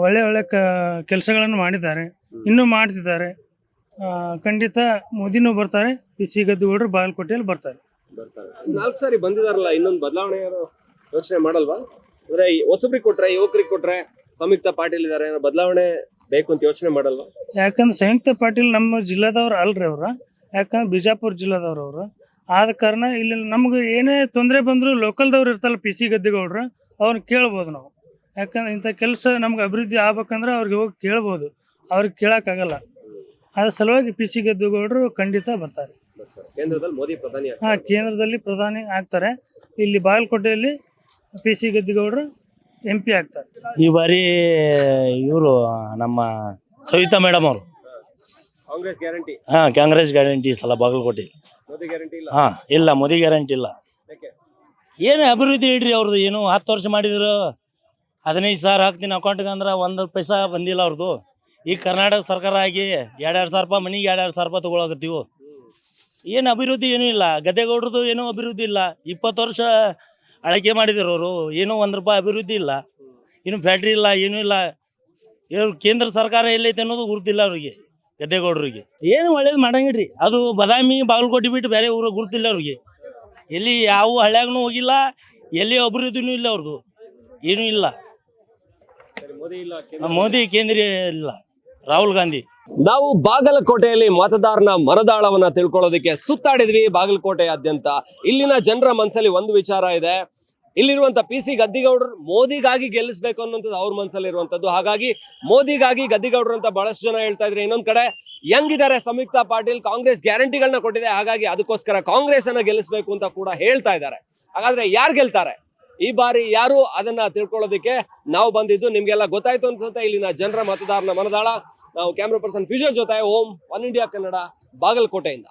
ಒಳ್ಳೆ ಒಳ್ಳೆ ಕ ಕೆಲಸಗಳನ್ನು ಮಾಡಿದ್ದಾರೆ. ಇನ್ನೂ ಮಾಡ್ತಿದ್ದಾರೆ. ಆ, ಖಂಡಿತ ಮೋದಿನೂ ಬರ್ತಾರೆ. ಪಿ ಸಿ ಗದ್ದುಗೌಡರು ಬಾಗಲಕೋಟೆಯಲ್ಲಿ ಬರ್ತಾರೆ.
ಬರ್ತಾರೆ. ನಾಲ್ಕು ಸಾರಿ ಬಂದಿದಾರಲ್ಲ ಇನ್ನೊಂದು ಬದಲಾವಣೆ ಯೋಚನೆ ಮಾಡಲ್ವಾ? ಅಂದ್ರೆ ಈ ಹೊಸಬ್ರಿಗೆ ಕೊಟ್ರೆ ಯುವಕರಿಗೆ ಕೊಟ್ರೆ ಸಂಯುಕ್ತ ಪಾಟೀಲ್ ಇದಾರೆ ಬದಲಾವಣೆ ಬೇಕು ಅಂತ ಯೋಚನೆ ಮಾಡಲ್ವಾ?
ಯಾಕಂದ್ರೆ ಸಂಯುಕ್ತ ಪಾಟೀಲ್ ನಮ್ಮ ಜಿಲ್ಲಾದವ್ರು ಅಲ್ರಿ ಅವ್ರ. ಯಾಕಂದ್ರೆ ಬಿಜಾಪುರ ಜಿಲ್ಲಾದವ್ರು ಅವರು. ಆದ ಕಾರಣ ಇಲ್ಲಿ ನಮ್ಗೆ ಏನೇ ತೊಂದರೆ ಬಂದ್ರು ಲೋಕಲ್ದವ್ರು ಇರ್ತಲ್ಲ ಪಿ ಸಿ ಗದ್ದೆಗೌಡ್ರು ಅವ್ರನ್ನ ಕೇಳ್ಬೋದು ನಾವು. ಯಾಕಂದ್ರೆ ಇಂಥ ಕೆಲಸ ನಮ್ಗೆ ಅಭಿವೃದ್ಧಿ ಆಗ್ಬೇಕಂದ್ರೆ ಅವ್ರಿಗೆ ಹೋಗಿ ಕೇಳ್ಬೋದು. ಅವ್ರಿಗೆ ಕೇಳೋಕ್ಕಾಗಲ್ಲ ಅದ್ರ ಸಲುವಾಗಿ ಪಿ ಸಿ ಗೆದ್ದುಗೌಡರು ಖಂಡಿತ ಬರ್ತಾರೆ.
ಕೇಂದ್ರದಲ್ಲಿ ಮೋದಿ ಪ್ರಧಾನಿ.
ಹಾಂ ಕೇಂದ್ರದಲ್ಲಿ ಪ್ರಧಾನಿ ಆಗ್ತಾರೆ. ಇಲ್ಲಿ ಬಾಗಲಕೋಟೆಯಲ್ಲಿ ಪಿ ಸಿ ಗದ್ದಿಗೌಡರು ಎಂ ಪಿ ಆಗ್ತಾರೆ.
ಈ ಬಾರಿ ಇವರು ನಮ್ಮ ಸವಿತಾ ಮೇಡಮ್ ಅವರು.
ಕಾಂಗ್ರೆಸ್ ಗ್ಯಾರಂಟಿ.
ಹಾಂ ಕಾಂಗ್ರೆಸ್ ಗ್ಯಾರಂಟಿ ಈ ಸಲ ಬಾಗಲಕೋಟೆ
ಮೋದಿ ಗ್ಯಾರಂಟಿ ಇಲ್ಲ.
ಹಾ ಇಲ್ಲ ಮೋದಿ ಗ್ಯಾರಂಟಿ ಇಲ್ಲ. ಏನು ಅಭಿವೃದ್ಧಿ ಇಡ್ರಿ ಅವ್ರದ್ದು ಏನು ಹತ್ತು ವರ್ಷ ಮಾಡಿದ್ರು ಹದಿನೈದು ಸಾವಿರ ಹಾಕ್ತೀನಿ ಅಕೌಂಟ್ಗೆ ಅಂದ್ರೆ ಒಂದು ಪೈಸಾ ಬಂದಿಲ್ಲ ಅವ್ರದ್ದು. ಈಗ ಕರ್ನಾಟಕ ಸರ್ಕಾರ ಆಗಿ ಎರಡೆರಡು ಸಾವಿರ ರೂಪಾಯಿ ಮನಿಗೆ ಎರಡೆರಡು ಸಾವಿರ ರೂಪಾಯಿ ತೊಗೊಳಕತ್ತೀವಿ. ಏನು ಅಭಿವೃದ್ಧಿ ಏನೂ ಇಲ್ಲ. ಗದ್ದೆಗೌಡ್ರದ್ದು ಏನೂ ಅಭಿವೃದ್ಧಿ ಇಲ್ಲ. ಇಪ್ಪತ್ತು ವರ್ಷ ಅಳಕೆ ಮಾಡಿದ್ರು ಅವರು. ಏನೂ ಒಂದು ರೂಪಾಯಿ ಅಭಿವೃದ್ಧಿ ಇಲ್ಲ. ಇನ್ನು ಫ್ಯಾಕ್ಟ್ರಿ ಇಲ್ಲ, ಏನೂ ಇಲ್ಲ. ಇವ್ರು ಕೇಂದ್ರ ಸರ್ಕಾರ ಎಲ್ಲೈತೆ ಅನ್ನೋದು ಗುರುತಿಲ್ಲ ಅವ್ರಿಗೆ, ಗದ್ದೆಗೌಡ್ರಿಗೆ. ಏನು ಒಳ್ಳೇದು ಮಾಡಂಗಿಡ್ರಿ ಅದು ಬದಾಮಿ, ಬಾಗಲಕೋಟೆ ಬಿಟ್ಟು ಬೇರೆ ಊರು ಗುರುತಿಲ್ಲ ಅವ್ರಿಗೆ. ಎಲ್ಲಿ ಯಾವ ಹಳ್ಳ್ಯಾಗೂ ಹೋಗಿಲ್ಲ, ಎಲ್ಲಿ ಅಭಿವೃದ್ಧಿನೂ ಇಲ್ಲ ಅವ್ರದ್ದು. ಏನೂ ಇಲ್ಲ.
ಮೋದಿ
ಕೇಂದ್ರೀಯ ಕೇಂದ್ರ ಇಲ್ಲ. ರಾಹುಲ್ ಗಾಂಧಿ.
ನಾವು ಬಾಗಲಕೋಟೆಯಲ್ಲಿ ಮತದಾರನ ಮರದಾಳವನ್ನ ತಿಳ್ಕೊಳ್ಳೋದಕ್ಕೆ ಸುತ್ತಾಡಿದ್ವಿ ಬಾಗಲಕೋಟೆಯಾದ್ಯಂತ. ಇಲ್ಲಿನ ಜನರ ಮನಸ್ಸಲ್ಲಿ ಒಂದು ವಿಚಾರ ಇದೆ. ಇಲ್ಲಿರುವಂತ ಪಿ ಸಿ ಗದ್ದಿಗೌಡರು ಮೋದಿಗಾಗಿ ಗೆಲ್ಲಿಸ್ಬೇಕು ಅನ್ನೋಂಥದ್ದು ಅವ್ರ ಮನಸ್ಸಲ್ಲಿ ಇರುವಂತದ್ದು ಹಾಗಾಗಿ ಮೋದಿಗಾಗಿ ಗದ್ದಿಗೌಡರು ಅಂತ ಬಹಳಷ್ಟು ಜನ ಹೇಳ್ತಾ ಇದ್ರೆ ಇನ್ನೊಂದ್ ಕಡೆ ಹೆಂಗಿದ್ದಾರೆ ಸಂಯುಕ್ತ ಪಾಟೀಲ್ ಕಾಂಗ್ರೆಸ್ ಗ್ಯಾರಂಟಿಗಳನ್ನ ಕೊಟ್ಟಿದೆ. ಹಾಗಾಗಿ ಅದಕ್ಕೋಸ್ಕರ ಕಾಂಗ್ರೆಸ್ ಅನ್ನ ಗೆಲ್ಲಿಸ್ಬೇಕು ಅಂತ ಕೂಡ ಹೇಳ್ತಾ ಇದ್ದಾರೆ. ಹಾಗಾದ್ರೆ ಯಾರು ಗೆಲ್ತಾರೆ? ಈ ಬಾರಿ ಯಾರು ಅದನ್ನ ತಿಳ್ಕೊಳ್ಳೋದಕ್ಕೆ ನಾವು ಬಂದಿದ್ದು ನಿಮ್ಗೆಲ್ಲ ಗೊತ್ತಾಯ್ತು ಅನ್ಸುತ್ತೆ. ಇಲ್ಲಿನ ಜನರ ಮತದಾರನ ಮನದಾಳ. ನಾವು ಕ್ಯಾಮ್ರಾ ಪರ್ಸನ್ ಫಿಜೋ ಜೊತೆ, ಓಂ, ಒನ್ ಇಂಡಿಯಾ ಕನ್ನಡ, ಬಾಗಲಕೋಟೆಯಿಂದ.